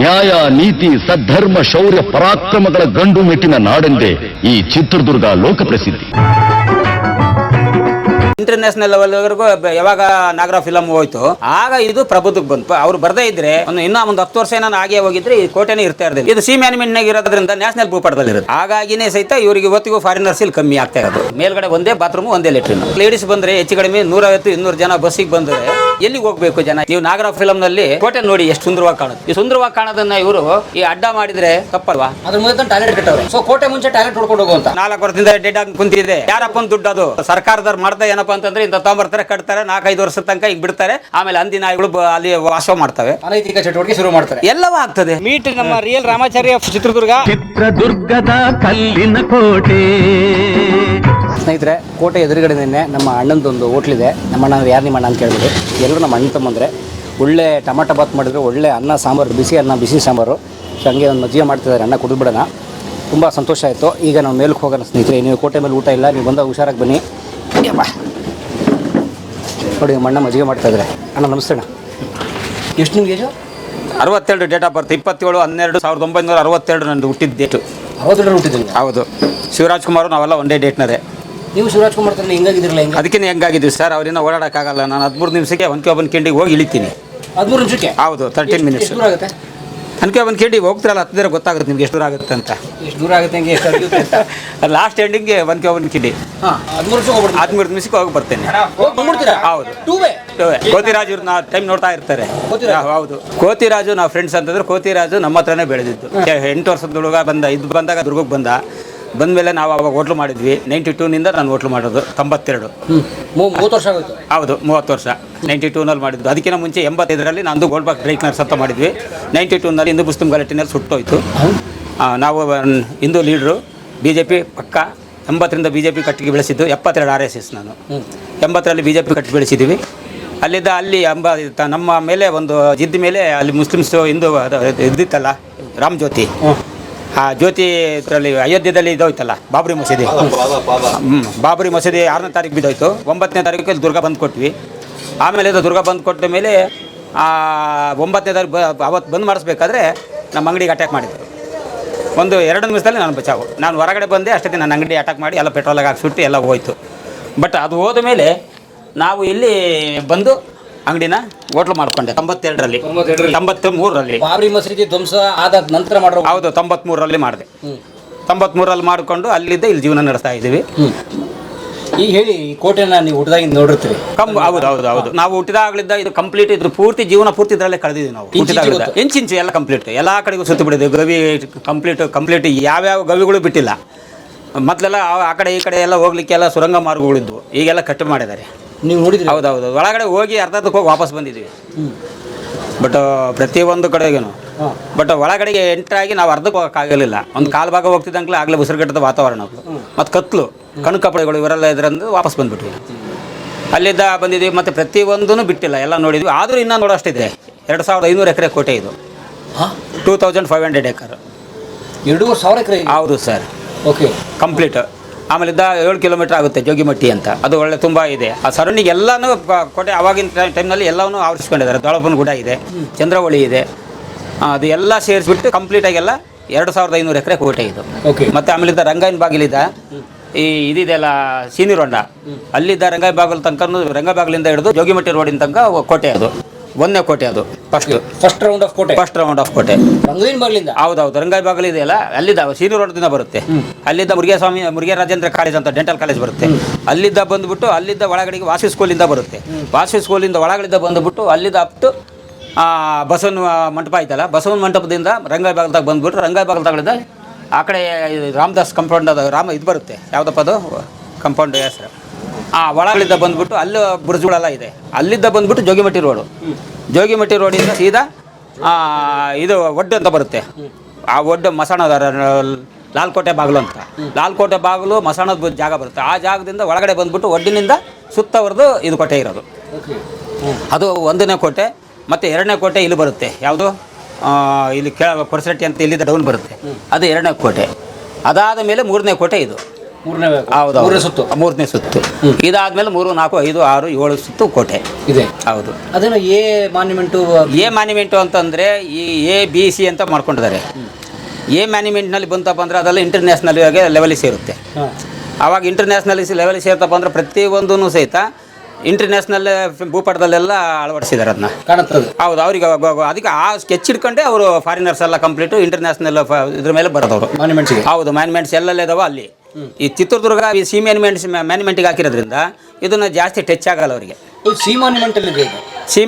ನ್ಯಾಯ, ನೀತಿ, ಸದ್ಧರ್ಮ, ಶೌರ್ಯ, ಪರಾಕ್ರಮಗಳ ಗಂಡು ಮೆಟ್ಟಿನ ನಾಡೆಂದೇ ಈ ಚಿತ್ರದುರ್ಗ ಲೋಕಪ್ರಸಿದ್ಧಿ ಇಂಟರ್ನ್ಯಾಷನಲ್ ಲೆವೆಲ್ ವರೆಗೂ ಯಾವಾಗ ನಾಗರ ಫಿಲಂ ಹೋಯ್ತು, ಆಗ ಇದು ಪ್ರಬುದ್ಧಕ್ಕೆ ಬಂತು. ಅವ್ರು ಬರ್ದೇ ಇದ್ರೆ, ಒಂದು ಇನ್ನೂ ಒಂದು ಹತ್ತು ವರ್ಷ ಏನಾದ್ರು ಆಗೇ ಹೋಗಿದ್ರೆ ಈ ಕೋಟೆನೇ ಇರ್ತಾ ಇರಲಿಲ್ಲ ಇದು ಸಿ ಮ್ಯಾನೇಜ್ಮೆಂಟ್ ಇರೋದ್ರಿಂದ ನ್ಯಾಷನಲ್ ಭೂಪಟದಲ್ಲಿ ಇರುತ್ತೆ ಹಾಗಾಗಿನೇ ಸಹಿತ ಇವರಿಗೆ ಇವತ್ತಿಗೂ ಫಾರಿನರ್ಸ್ ಇಲ್ಲಿ ಕಮ್ಮಿ ಆಗ್ತಾ ಇರೋದು. ಮೇಲ್ಗಡೆ ಒಂದೇ ಬಾತ್ರೂಮ್ ಒಂದೇ ಲೆಟ್ರಿನ್ ಲೇಡೀಸ್ ಬಂದ್ರೆ ಹೆಚ್ಚು ಕಡಿಮೆ ನೂರೈವತ್ತು, ಇನ್ನೂರು ಜನ ಬಸ್ಸಿಗೆ ಬಂದ್ರೆ ಎಲ್ಲಿಗೆ ಹೋಗ್ಬೇಕು ಜನ? ನೀವು ನಾಗರ ಫಿಲಂ ನಲ್ಲಿ ಕೋಟೆ ನೋಡಿ ಎಷ್ಟು ಸುಂದರವಾಗಿ ಕಾಣುತ್ತೆ. ಈ ಸುಂದರವಾಗಿ ಕಾಣೋದನ್ನ ಇವರು ಈ ಅಡ್ಡ ಮಾಡಿದ್ರೆ ತಪ್ಪಲ್ವಾ? ಅದ್ರ ಮುಂದೆ ಟಾಯ್ಲೆಟ್ ಕಟ್ಟವ್ರೆ ಸೊ ಕೋಟೆ ಮುಂಚೆ ಟಾಯ್ಲೆಟ್ ಹೊಡ್ಕೊಂಡು ಹೋಗುವಂತ. ನಾಲ್ಕು ವರ್ಷದಿಂದ ಡೆಡ್ ಆಗಿ ಕುಂತಿದೆ. ಯಾರಪ್ಪನ ದುಡ್ಡು ಅದು? ಸರ್ಕಾರದವ್ರು ಮಾಡ್ತಾ ಏನಪ್ಪಾ ಅಂತಂದ್ರೆ ಇಂತ ತಗೊಂಬರ್ತಾರೆ ಕಟ್ತಾರೆ ನಾಲ್ಕೈದು ವರ್ಷದ ತನಕ ಈಗ ಬಿಡ್ತಾರೆ. ಆಮೇಲೆ ಅಂದಿ ನಾಯಿಗಳು ಅಲ್ಲಿ ವಾಸ ಮಾಡ್ತವೆ. ಅನೈತಿಕ ಚಟುವಟಿಕೆ ಶುರು ಮಾಡ್ತಾರೆ. ಎಲ್ಲವೂ ಆಗ್ತದೆ. ಮೀಟ್ ನಮ್ಮ ರಿಯಲ್ ರಾಮಾಚಾರ್ಯ ಚಿತ್ರದುರ್ಗ. ಚಿತ್ರದುರ್ಗದ ಕಲ್ಲಿನ ಕೋಟೆ. ಸ್ನೇಹಿತರೆ ಕೋಟೆ ಎದುರುಗಡೆ ನಿನ್ನೆ ನಮ್ಮ ಅಣ್ಣಂದೊಂದು ಹೋಟ್ಲಿದೆ. ನಮ್ಮ ಅಣ್ಣ ಯಾರು ನಿಮ್ಮ ಅಣ್ಣ ಅಂತ ಕೇಳಿದ್ರು ಎಲ್ಲರೂ ನಮ್ಮ ಅಣ್ಣ ತಮ್ಮಂದರೆ. ಒಳ್ಳೆ ಟಮಾಟ ಬಾತ್ ಮಾಡಿದ್ರು ಒಳ್ಳೆ ಅನ್ನ ಸಾಂಬಾರು ಬಿಸಿ ಅನ್ನ ಬಿಸಿ ಸಾಂಬಾರು. ಸೊ ಹಂಗೆ ಒಂದು ಮಜ್ಜಿಗೆ ಮಾಡ್ತಿದ್ದಾರೆ ಅನ್ನ ಕುಡಿದ್ಬಿಡೋಣ ತುಂಬ ಸಂತೋಷ ಆಯಿತು. ಈಗ ನಾವು ಮೇಲಕ್ಕೆ ಹೋಗೋಣ ಸ್ನೇಹಿತರೆ. ನೀವು ಕೋಟೆ ಮೇಲೆ ಊಟ ಇಲ್ಲ ನೀವು ಬಂದಾಗ ಹುಷಾರಾಗಿ ಬನ್ನಿ. ನೋಡಿ ನಮ್ಮ ಅಣ್ಣ ಮಜ್ಜಿಗೆ ಮಾಡ್ತಾಯಿದ್ದಾರೆ ಅಣ್ಣ ನಮಸ್ತೆ ಅಣ್ಣ. ಎಷ್ಟು ನಿಮ್ಗೆ ಏಜು ಅರವತ್ತೆರಡು ಡೇಟ್ ಆಫ್ ಬರ್ತ್ ಇಪ್ಪತ್ತೇಳು ಹನ್ನೆರಡು ಸಾವಿರದ ಒಂಬೈನೂರ ಅರವತ್ತೆರಡು ನಂದು ಹುಟ್ಟಿದ ಡೇಟು ಹೌದು ಹುಟ್ಟಿದ್ದೀನಿ ಹೌದು. ಶಿವರಾಜ್ ಕುಮಾರ್ ನಾವೆಲ್ಲ ಒಂದೇ ಡೇಟ್ನದೇ ನೀವು ಶಿವರಾಜ್ ಕುಮಾರ್ ತಂದ್ರೆ ಹಿಂಗಾಗಿದ್ರಲ್ಲ ಹಿಂಗೆ? ಅದಕ್ಕೆ ಹೆಂಗಾಗಿದ್ದೀವಿ ಸರ್ ಅವರಿಂದ ಓಡಾಡೋಕ್ಕಾಗಲ್ಲ. ನಾನು ಹದಿಮೂರು ನಿಮಿಷಕ್ಕೆ ಒನ್ಕೆ ಒಬ್ಬನ ಕಿಂಡಿಗೆ ಹೋಗಿ ಇಳಿತೀನಿ. ಹದಿಮೂರು ನಿಮಿಷಕ್ಕೆ? ಹೌದು ತರ್ಟೀನ್ ಮಿನಿಟ್ಸ್ ದೂರ ಆಗುತ್ತೆ? ಅನ್ಕೆ ಒಬ್ಬನ ಕಿಂಡಿಗೆ ಹೋಗ್ತಿರಲ್ಲ ಹತ್ತಿರ ಗೊತ್ತಾಗುತ್ತೆ ನಿಮ್ಗೆ ಎಷ್ಟು ದೂರ ಆಗುತ್ತೆ ಅಂತ. ಎಷ್ಟು ದೂರ ಆಗುತ್ತೆ ಹಂಗೆ? ಎಷ್ಟು ಅಂತ? ಲಾಸ್ಟ್ ಎಂಡಿಂಗ್ಗೆ ಒನ್ಕೆ ಒಬ್ಬನ ಕಿಂಡಿ. ಹಾಂ ಹದಿಮೂರು ನಿಮಿಷ ಹೋಗ್ಬಿಡ್ತೀನಿ. ಹದಿಮೂರು ನಿಮಿಷಕ್ಕೆ ಹೋಗಿ ಬರ್ತೇನೆ. ಹೋಗಿ ಬಂದ್ಬಿಡ್ತೀರಾ? ಹೌದು. ಟೂ ವೇ ಕೋತಿರಾಜು ನಾ ಟೈಮ್ ನೋಡ್ತಾ ಇರ್ತಾರೆ. ಕೋತಿರಾಜು? ಹೌದು. ಕೋತಿರಾಜು ನಾವು ಫ್ರೆಂಡ್ಸ್ ಅಂತಂದ್ರೆ ಕೋತಿರಾಜು ನಮ್ಮ ಹತ್ರನೇ ಬೆಳೆದಿದ್ದು. ಎಂಟು ವರ್ಷದ ಹುಡುಗ ಬಂದ ಇದು ಬಂದಾಗ ದುರ್ಗಕ್ಕೆ ಬಂದ. ಬಂದಮೇಲೆ ನಾವು ಅವಾಗ ಹೋಟ್ಲು ಮಾಡಿದ್ವಿ. ನೈಂಟಿ ಟೂನಿಂದ ನಾನು ಹೋಟ್ಲು ಮಾಡೋದು ತೊಂಬತ್ತೆರಡು. ಮೂವತ್ತು ವರ್ಷ ಆಗೋಯ್ತು. ಹೌದು ಮೂವತ್ತು ವರ್ಷ. ನೈಂಟಿ ಟೂನಲ್ಲಿ ಮಾಡಿದ್ದು. ಅದಕ್ಕಿಂತ ಮುಂಚೆ ಎಂಬತ್ತೈದರಲ್ಲಿ ನಂದು ಗೋಲ್ಡ್ ಬಾಕ್ ಬ್ರೇಕ್ನರ್ಸ್ ಅಂತ ಮಾಡಿದ್ವಿ. ನೈಂಟಿ ಟೂನಲ್ಲಿ ಹಿಂದೂ ಮುಸ್ಲಿಂ ಗಲಾಟಿನಲ್ಲಿ ಸುಟ್ಟೋಯ್ತು. ನಾವು Hindu leaders B J P ಪಕ್ಕ ಎಂಬತ್ತರಿಂದ ಬಿ ಜೆ ಪಿ ಕಟ್ಟಿಗೆ ಬೆಳೆಸಿದ್ದು ಎಪ್ಪತ್ತೆರಡು ಆರ್ ಎಸ್ ಎಸ್ ನಾನು. ಎಂಬತ್ತರಲ್ಲಿ ಬಿ ಜೆ ಪಿ ಕಟ್ಟಿ ಬೆಳೆಸಿದ್ದೀವಿ ಅಲ್ಲಿದ್ದ ಅಲ್ಲಿ ಎಂಬ ನಮ್ಮ ಮೇಲೆ ಒಂದು ಜಿದ್ದ ಮೇಲೆ ಅಲ್ಲಿ ಮುಸ್ಲಿಮ್ಸು ಹಿಂದೂ ಇದ್ದಿತ್ತಲ್ಲ ರಾಮ್ ಜ್ಯೋತಿ. ಆ ಜ್ಯೋತಿ ಇದರಲ್ಲಿ ಅಯೋಧ್ಯದಲ್ಲಿ ಇದೋಯ್ತಲ್ಲ ಬಾಬ್ರಿ ಮಸೀದಿ. ಹ್ಞೂ ಬಾಬರಿ ಮಸೀದಿ ಆರನೇ ತಾರೀಕು ಬಿದ್ದೋಯ್ತು. ಒಂಬತ್ತನೇ ತಾರೀಕು ಇಲ್ಲಿ ದುರ್ಗ ಬಂದು ಕೊಟ್ವಿ. ಆಮೇಲೆ ಇದು ದುರ್ಗ ಬಂದು ಕೊಟ್ಟ ಮೇಲೆ ಆ, ಒಂಬತ್ತನೇ ತಾರೀಕು ಅವತ್ತು ಬಂದ್ ಮಾಡಿಸ್ಬೇಕಾದ್ರೆ ನಮ್ಮ ಅಂಗಡಿಗೆ ಅಟ್ಯಾಕ್ ಮಾಡಿದ್ರು. ಒಂದು ಎರಡು ನಿಮಿಷದಲ್ಲಿ ನಾನು ಬಚಾವು. ನಾನು ಹೊರಗಡೆ ಬಂದೆ ಅಷ್ಟೊತ್ತಿಗೆ ನನ್ನ ಅಂಗಡಿ ಅಟ್ಯಾಕ್ ಮಾಡಿ ಎಲ್ಲ ಪೆಟ್ರೋಲಾಗಿ ಹಾಕಿಸ್ಬಿಟ್ಟು ಸುಟ್ಟು ಎಲ್ಲ ಹೋಯ್ತು. ಬಟ್ ಅದು ಹೋದ ಮೇಲೆ ನಾವು ಇಲ್ಲಿ ಬಂದು ಅಂಗಡಿನ ಹೋಟ್ಲು ಮಾಡ್ಕೊಂಡೆ. ತೊಂಬತ್ತೆರಡರಲ್ಲಿ. ತೊಂಬತ್ತು ಮೂರರಲ್ಲಿ ಬಾಬ್ರಿ ಮಸೀದಿ ಧ್ವಂಸ ಆದ ನಂತರ ಮಾಡೋ ಹೌದು ತೊಂಬತ್ಮೂರರಲ್ಲಿ ಮಾಡಿದೆ. ತೊಂಬತ್ತ್ ತೊಂಬತ್ಮೂರಲ್ಲಿ ಮಾಡಿಕೊಂಡು ಅಲ್ಲಿದ್ದ ಇಲ್ಲಿ ಜೀವನ ನಡೆಸ್ತಾ ಇದ್ದೀವಿ. ಈ ಈಗ ಹೇಳಿ ಈ ಕೋಟೆನ ನೀವು ಹುಟ್ಟಿದಾಗಿಂದ ನೋಡಿರ್ತೀರಿ. ಕಮ್ ಹೌದು ಹೌದು ಹೌದು. ನಾವು ಹುಟ್ಟಿದಾಗಲಿದ್ದ ಇದು ಕಂಪ್ಲೀಟ್ ಇದ್ರ ಪೂರ್ತಿ ಜೀವನ ಪೂರ್ತಿ ಇದರಲ್ಲೇ ಕಳೆದಿದ್ದೀವಿ ನಾವು. ಹುಟ್ಟಿದಾಗಲಿದ್ದ. ಇಂಚಿಂಚು ಎಲ್ಲ ಕಂಪ್ಲೀಟ್ ಎಲ್ಲ ಕಡೆಗೂ ಸುತ್ತಿ ಬಿಡಿದೆ ಗವಿ ಕಂಪ್ಲೀಟ್ ಕಂಪ್ಲೀಟ್ ಯಾವ್ಯಾವ ಗವಿಗಳು ಬಿಟ್ಟಿಲ್ಲ. ಮೊದಲೆಲ್ಲ ಆ- ಕಡೆ ಈ ಕಡೆ ಎಲ್ಲ ಹೋಗ್ಲಿಕ್ಕೆ ಎಲ್ಲ ಸುರಂಗ ಮಾರ್ಗಗಳಿದ್ವು. ಈಗೆಲ್ಲ ಕಟ್ ಮಾಡಿದ್ದಾರೆ. ನೀವು ನೋಡಿದ್ರಿ? ಹೌದೌದು. ಒಳಗಡೆ ಹೋಗಿ ಅರ್ಧಕ್ಕೆ ಹೋಗಿ ವಾಪಸ್ ಬಂದಿದ್ವಿ. ಬಟ್ ಪ್ರತಿಯೊಂದು ಕಡೆಗೇನು. ಬಟ್ ಒಳಗಡೆಗೆ ಎಂಟ್ರಾಗಿ ನಾವು ಅರ್ಧಕ್ಕೆ ಹೋಗೋಕ್ಕಾಗಲಿಲ್ಲ ಒಂದು ಕಾಲು ಭಾಗ ಹೋಗ್ತಿದ್ದಂಗ್ಲೇ ಆಗಲೇ ಉಸಿರುಗಟ್ಟದ ವಾತಾವರಣ ಮತ್ತು ಕತ್ಲು ಕಣಕಪಡೆಗಳು ಇವರೆಲ್ಲ ಇದರಂದು ವಾಪಸ್ ಬಂದ್ಬಿಟ್ವಿ ಅಲ್ಲಿದ್ದ ಬಂದಿದ್ದೀವಿ ಮತ್ತು ಪ್ರತಿಯೊಂದೂ ಬಿಟ್ಟಿಲ್ಲ. ಎಲ್ಲ ನೋಡಿದ್ವಿ. ಆದರೂ ಇನ್ನೂ ನೋಡೋಷ್ಟಿದೆ ಎರಡು ಸಾವಿರದ ಐನೂರು ಎಕರೆ ಕೋಟೆ ಇದು. Two thousand five hundred acre. ಎರಡೂವರೆ ಸಾವಿರ ಎಕರೆ ಹೌದು ಸರ್ ಓಕೆ ಕಂಪ್ಲೀಟ್ ಆಮೇಲಿದ್ದ ಏಳು ಕಿಲೋಮೀಟರ್ ಆಗುತ್ತೆ ಜೋಗಿಮಟ್ಟಿ ಅಂತ. ಅದು ಒಳ್ಳೆ ತುಂಬ ಇದೆ. ಆ ಸರೌಂಡಿಂಗ್ ಎಲ್ಲನೂ ಕೋಟೆ ಆವಾಗಿನ ಟೈಮ್ನಲ್ಲಿ ಎಲ್ಲವನ್ನೂ ಆವರಿಸ್ಕೊಂಡಿದ್ದಾರೆ. ದೊಳಪನ ಗುಡ ಇದೆ ಚಂದ್ರವಳಿ ಇದೆ. ಅದು ಎಲ್ಲ ಸೇರಿಸ್ಬಿಟ್ಟು ಕಂಪ್ಲೀಟಾಗೆಲ್ಲ ಎರಡು ಸಾವಿರದ ಐನೂರು ಎಕರೆ ಕೋಟೆ ಇದು. ಮತ್ತೆ ಮತ್ತು ಆಮೇಲಿದ್ದ ರಂಗಾಯನ ಬಾಗಿಲಿದ್ದ ಈ ಇದಿದೆಲ್ಲ ಸೀನಿರೊಂಡ. ಅಲ್ಲಿದ್ದ ರಂಗಾಯ ಬಾಗಿಲು ತನಕ ರಂಗ ಬಾಗಿಲಿಂದ ಹಿಡಿದು ಜೋಗಿಮಟ್ಟಿ ರೋಡಿನ ತನಕ ಕೋಟೆ ಅದು. ಒಂದನೇ ಕೋಟೆ ಅದು ಫಸ್ಟ್ ಫಸ್ಟ್ ರೌಂಡ್ ಆಫ್ ಕೋಟೆ. ಫಸ್ಟ್ ರೌಂಡ್ ಆಫ್ ಕೋಟೆ. ರಂಗೇನ್ ಹೌದು ಹೌದೌದು ರಂಗಾಯಿ ಬಾಗಿಲು ಇದೆಯಲ್ಲ ಅಲ್ಲಿದ್ದ ಸೀನಿ ರೋಡ್ದಿಂದ ಬರುತ್ತೆ. ಅಲ್ಲಿದ್ದ ಮುರುಘಾ ಸ್ವಾಮಿ ಮುರುಘಾ ರಾಜೇಂದ್ರ ಕಾಲೇಜ್ ಅಂತ ಡೆಂಟಲ್ ಕಾಲೇಜ್ ಬರುತ್ತೆ. ಅಲ್ಲಿದ್ದ ಬಂದ್ಬಿಟ್ಟು ಅಲ್ಲಿದ್ದ ಒಳಗಡೆಗೆ ವಾಸಿ ಸ್ಕೂಲಿಂದ ಬರುತ್ತೆ. ವಾಸಿ ಸ್ಕೂಲಿಂದ ಒಳಗಡೆ ಬಂದ್ಬಿಟ್ಟು ಅಲ್ಲಿದ್ದ ಅಪ್ಟು ಆ, ಬಸವನ ಮಂಟಪ ಐತಲ್ಲ ಬಸವನ ಮಂಟಪದಿಂದ ರಂಗಾಯಿ ಬಾಗಿಲ್ದಾಗ ಬಂದ್ಬಿಟ್ಟು ರಂಗಾಯಿ ಬಾಗಿಲು ತಗೊಳ್ಳಿದ ಆ ಕಡೆ ರಾಮದಾಸ್ ಕಂಪೌಂಡ್ ಅದು ರಾಮ ಇದು ಬರುತ್ತೆ. ಯಾವುದಪ್ಪ ಅದು? ಕಂಪೌಂಡ್ ಹೆಸರು. ಆ ಒಳಗಡೆ ಬಂದ್ಬಿಟ್ಟು ಅಲ್ಲಿ ಬುರ್ಜುಗಳೆಲ್ಲ ಇದೆ. ಅಲ್ಲಿದ್ದ ಬಂದ್ಬಿಟ್ಟು ಜೋಗಿಮಟ್ಟಿ ರೋಡು ಜೋಗಿಮಟ್ಟಿ ರೋಡಿಂದ ಸೀದಾ ಇದು ಒಡ್ಡು ಅಂತ ಬರುತ್ತೆ. ಆ ಒಡ್ಡು ಮಸಾಣದ ಲಾಲ್ಕೋಟೆ ಬಾಗಿಲು ಅಂತ. ಲಾಲ್ಕೋಟೆ ಬಾಗಿಲು, ಮಸಾಣದ ಜಾಗ ಬರುತ್ತೆ. ಆ ಜಾಗದಿಂದ ಒಳಗಡೆ ಬಂದ್ಬಿಟ್ಟು ಒಡ್ಡಿನಿಂದ ಸುತ್ತವರೆದು ಇದು ಕೋಟೆ ಇರೋದು. ಅದು ಒಂದನೇ ಕೋಟೆ, ಮತ್ತು ಎರಡನೇ ಕೋಟೆ ಇಲ್ಲಿ ಬರುತ್ತೆ. ಯಾವುದು? ಇಲ್ಲಿ ಕೆಳ ಕೊರಸಟ್ಟಿ ಅಂತ ಇಲ್ಲಿಂದ ಡೌನ್ ಬರುತ್ತೆ. ಅದು ಎರಡನೇ ಕೋಟೆ. ಅದಾದ ಮೇಲೆ ಮೂರನೇ ಕೋಟೆ ಇದು. ಹೌದು ಮೂರನೇ ಸುತ್ತು. ಮೂರನೇ ಸುತ್ತು. ಇದಾದ್ಮೇಲೆ ಮೂರು ನಾಲ್ಕು ಐದು ಆರು ಏಳು ಸುತ್ತು ಕೋಟೆ. ಇದೆ. ಹೌದು. ಅದನ್ನು ಎ ಮಾನ್ಯುಮೆಂಟು ಎ ಮಾನ್ಯುಮೆಂಟು ಅಂತಂದರೆ ಈ ಎ ಬಿ ಸಿ ಅಂತ ಮಾಡ್ಕೊಂಡಿದ್ದಾರೆ. ಎ ಮ್ಯಾನಿಮೆಂಟ್ನಲ್ಲಿ ಬಂತಪ್ಪ ಅಂದರೆ ಅದೆಲ್ಲ ಇಂಟರ್ನ್ಯಾಷನಲ್ ಲೆವೆಲಿಗೆ ಸೇರುತ್ತೆ. ಆವಾಗ ಇಂಟರ್ನ್ಯಾಷನಲ್ ಲೆವೆಲಿಗೆ ಸೇರ್ತಪ್ಪ ಅಂದರೆ ಪ್ರತಿಯೊಂದೂ ಸಹಿತ ಇಂಟರ್ನ್ಯಾಷನಲ್ ಭೂಪಟದಲ್ಲೆಲ್ಲ ಅಳವಡಿಸಿದ್ದಾರೆ ಅದನ್ನ. ಕಾಣುತ್ತದೆ. ಹೌದು ಅವ್ರಿಗೆ ಅದಕ್ಕೆ ಆ ಸ್ಕೆಚ್ ಹಿಡ್ಕೊಂಡೆ ಅವರು ಫಾರಿನರ್ಸ್ ಎಲ್ಲ ಕಂಪ್ಲೀಟು ಇಂಟರ್ನ್ಯಾಷನಲ್ ಇದ್ರ ಮೇಲೆ ಬರೋದವರು. ಮಾನ್ಯುಮೆಂಟ್ಸ್ಗೆ ಹೌದು ಮ್ಯಾನ್ಯುಮೆಂಟ್ಸ್ ಎಲ್ಲೆಲ್ಲ ಇದಾವೋ ಅಲ್ಲಿ. ಈ ಚಿತ್ರದುರ್ಗ ಈ ಸಿ ಮ್ಯಾನ್ಮೆಂಟ್ಸ್ ಮ್ಯಾನ್ಮೆಂಟಿಗೆ ಹಾಕಿರೋದ್ರಿಂದ ಇದನ್ನ ಜಾಸ್ತಿ ಟಚ್ ಆಗಲ್ಲ ಅವರಿಗೆ. ಸಿ ಮಾನ್ಯುಮೆಂಟ್ ಅಲ್ಲಿ ಇದೆ? ಸಿ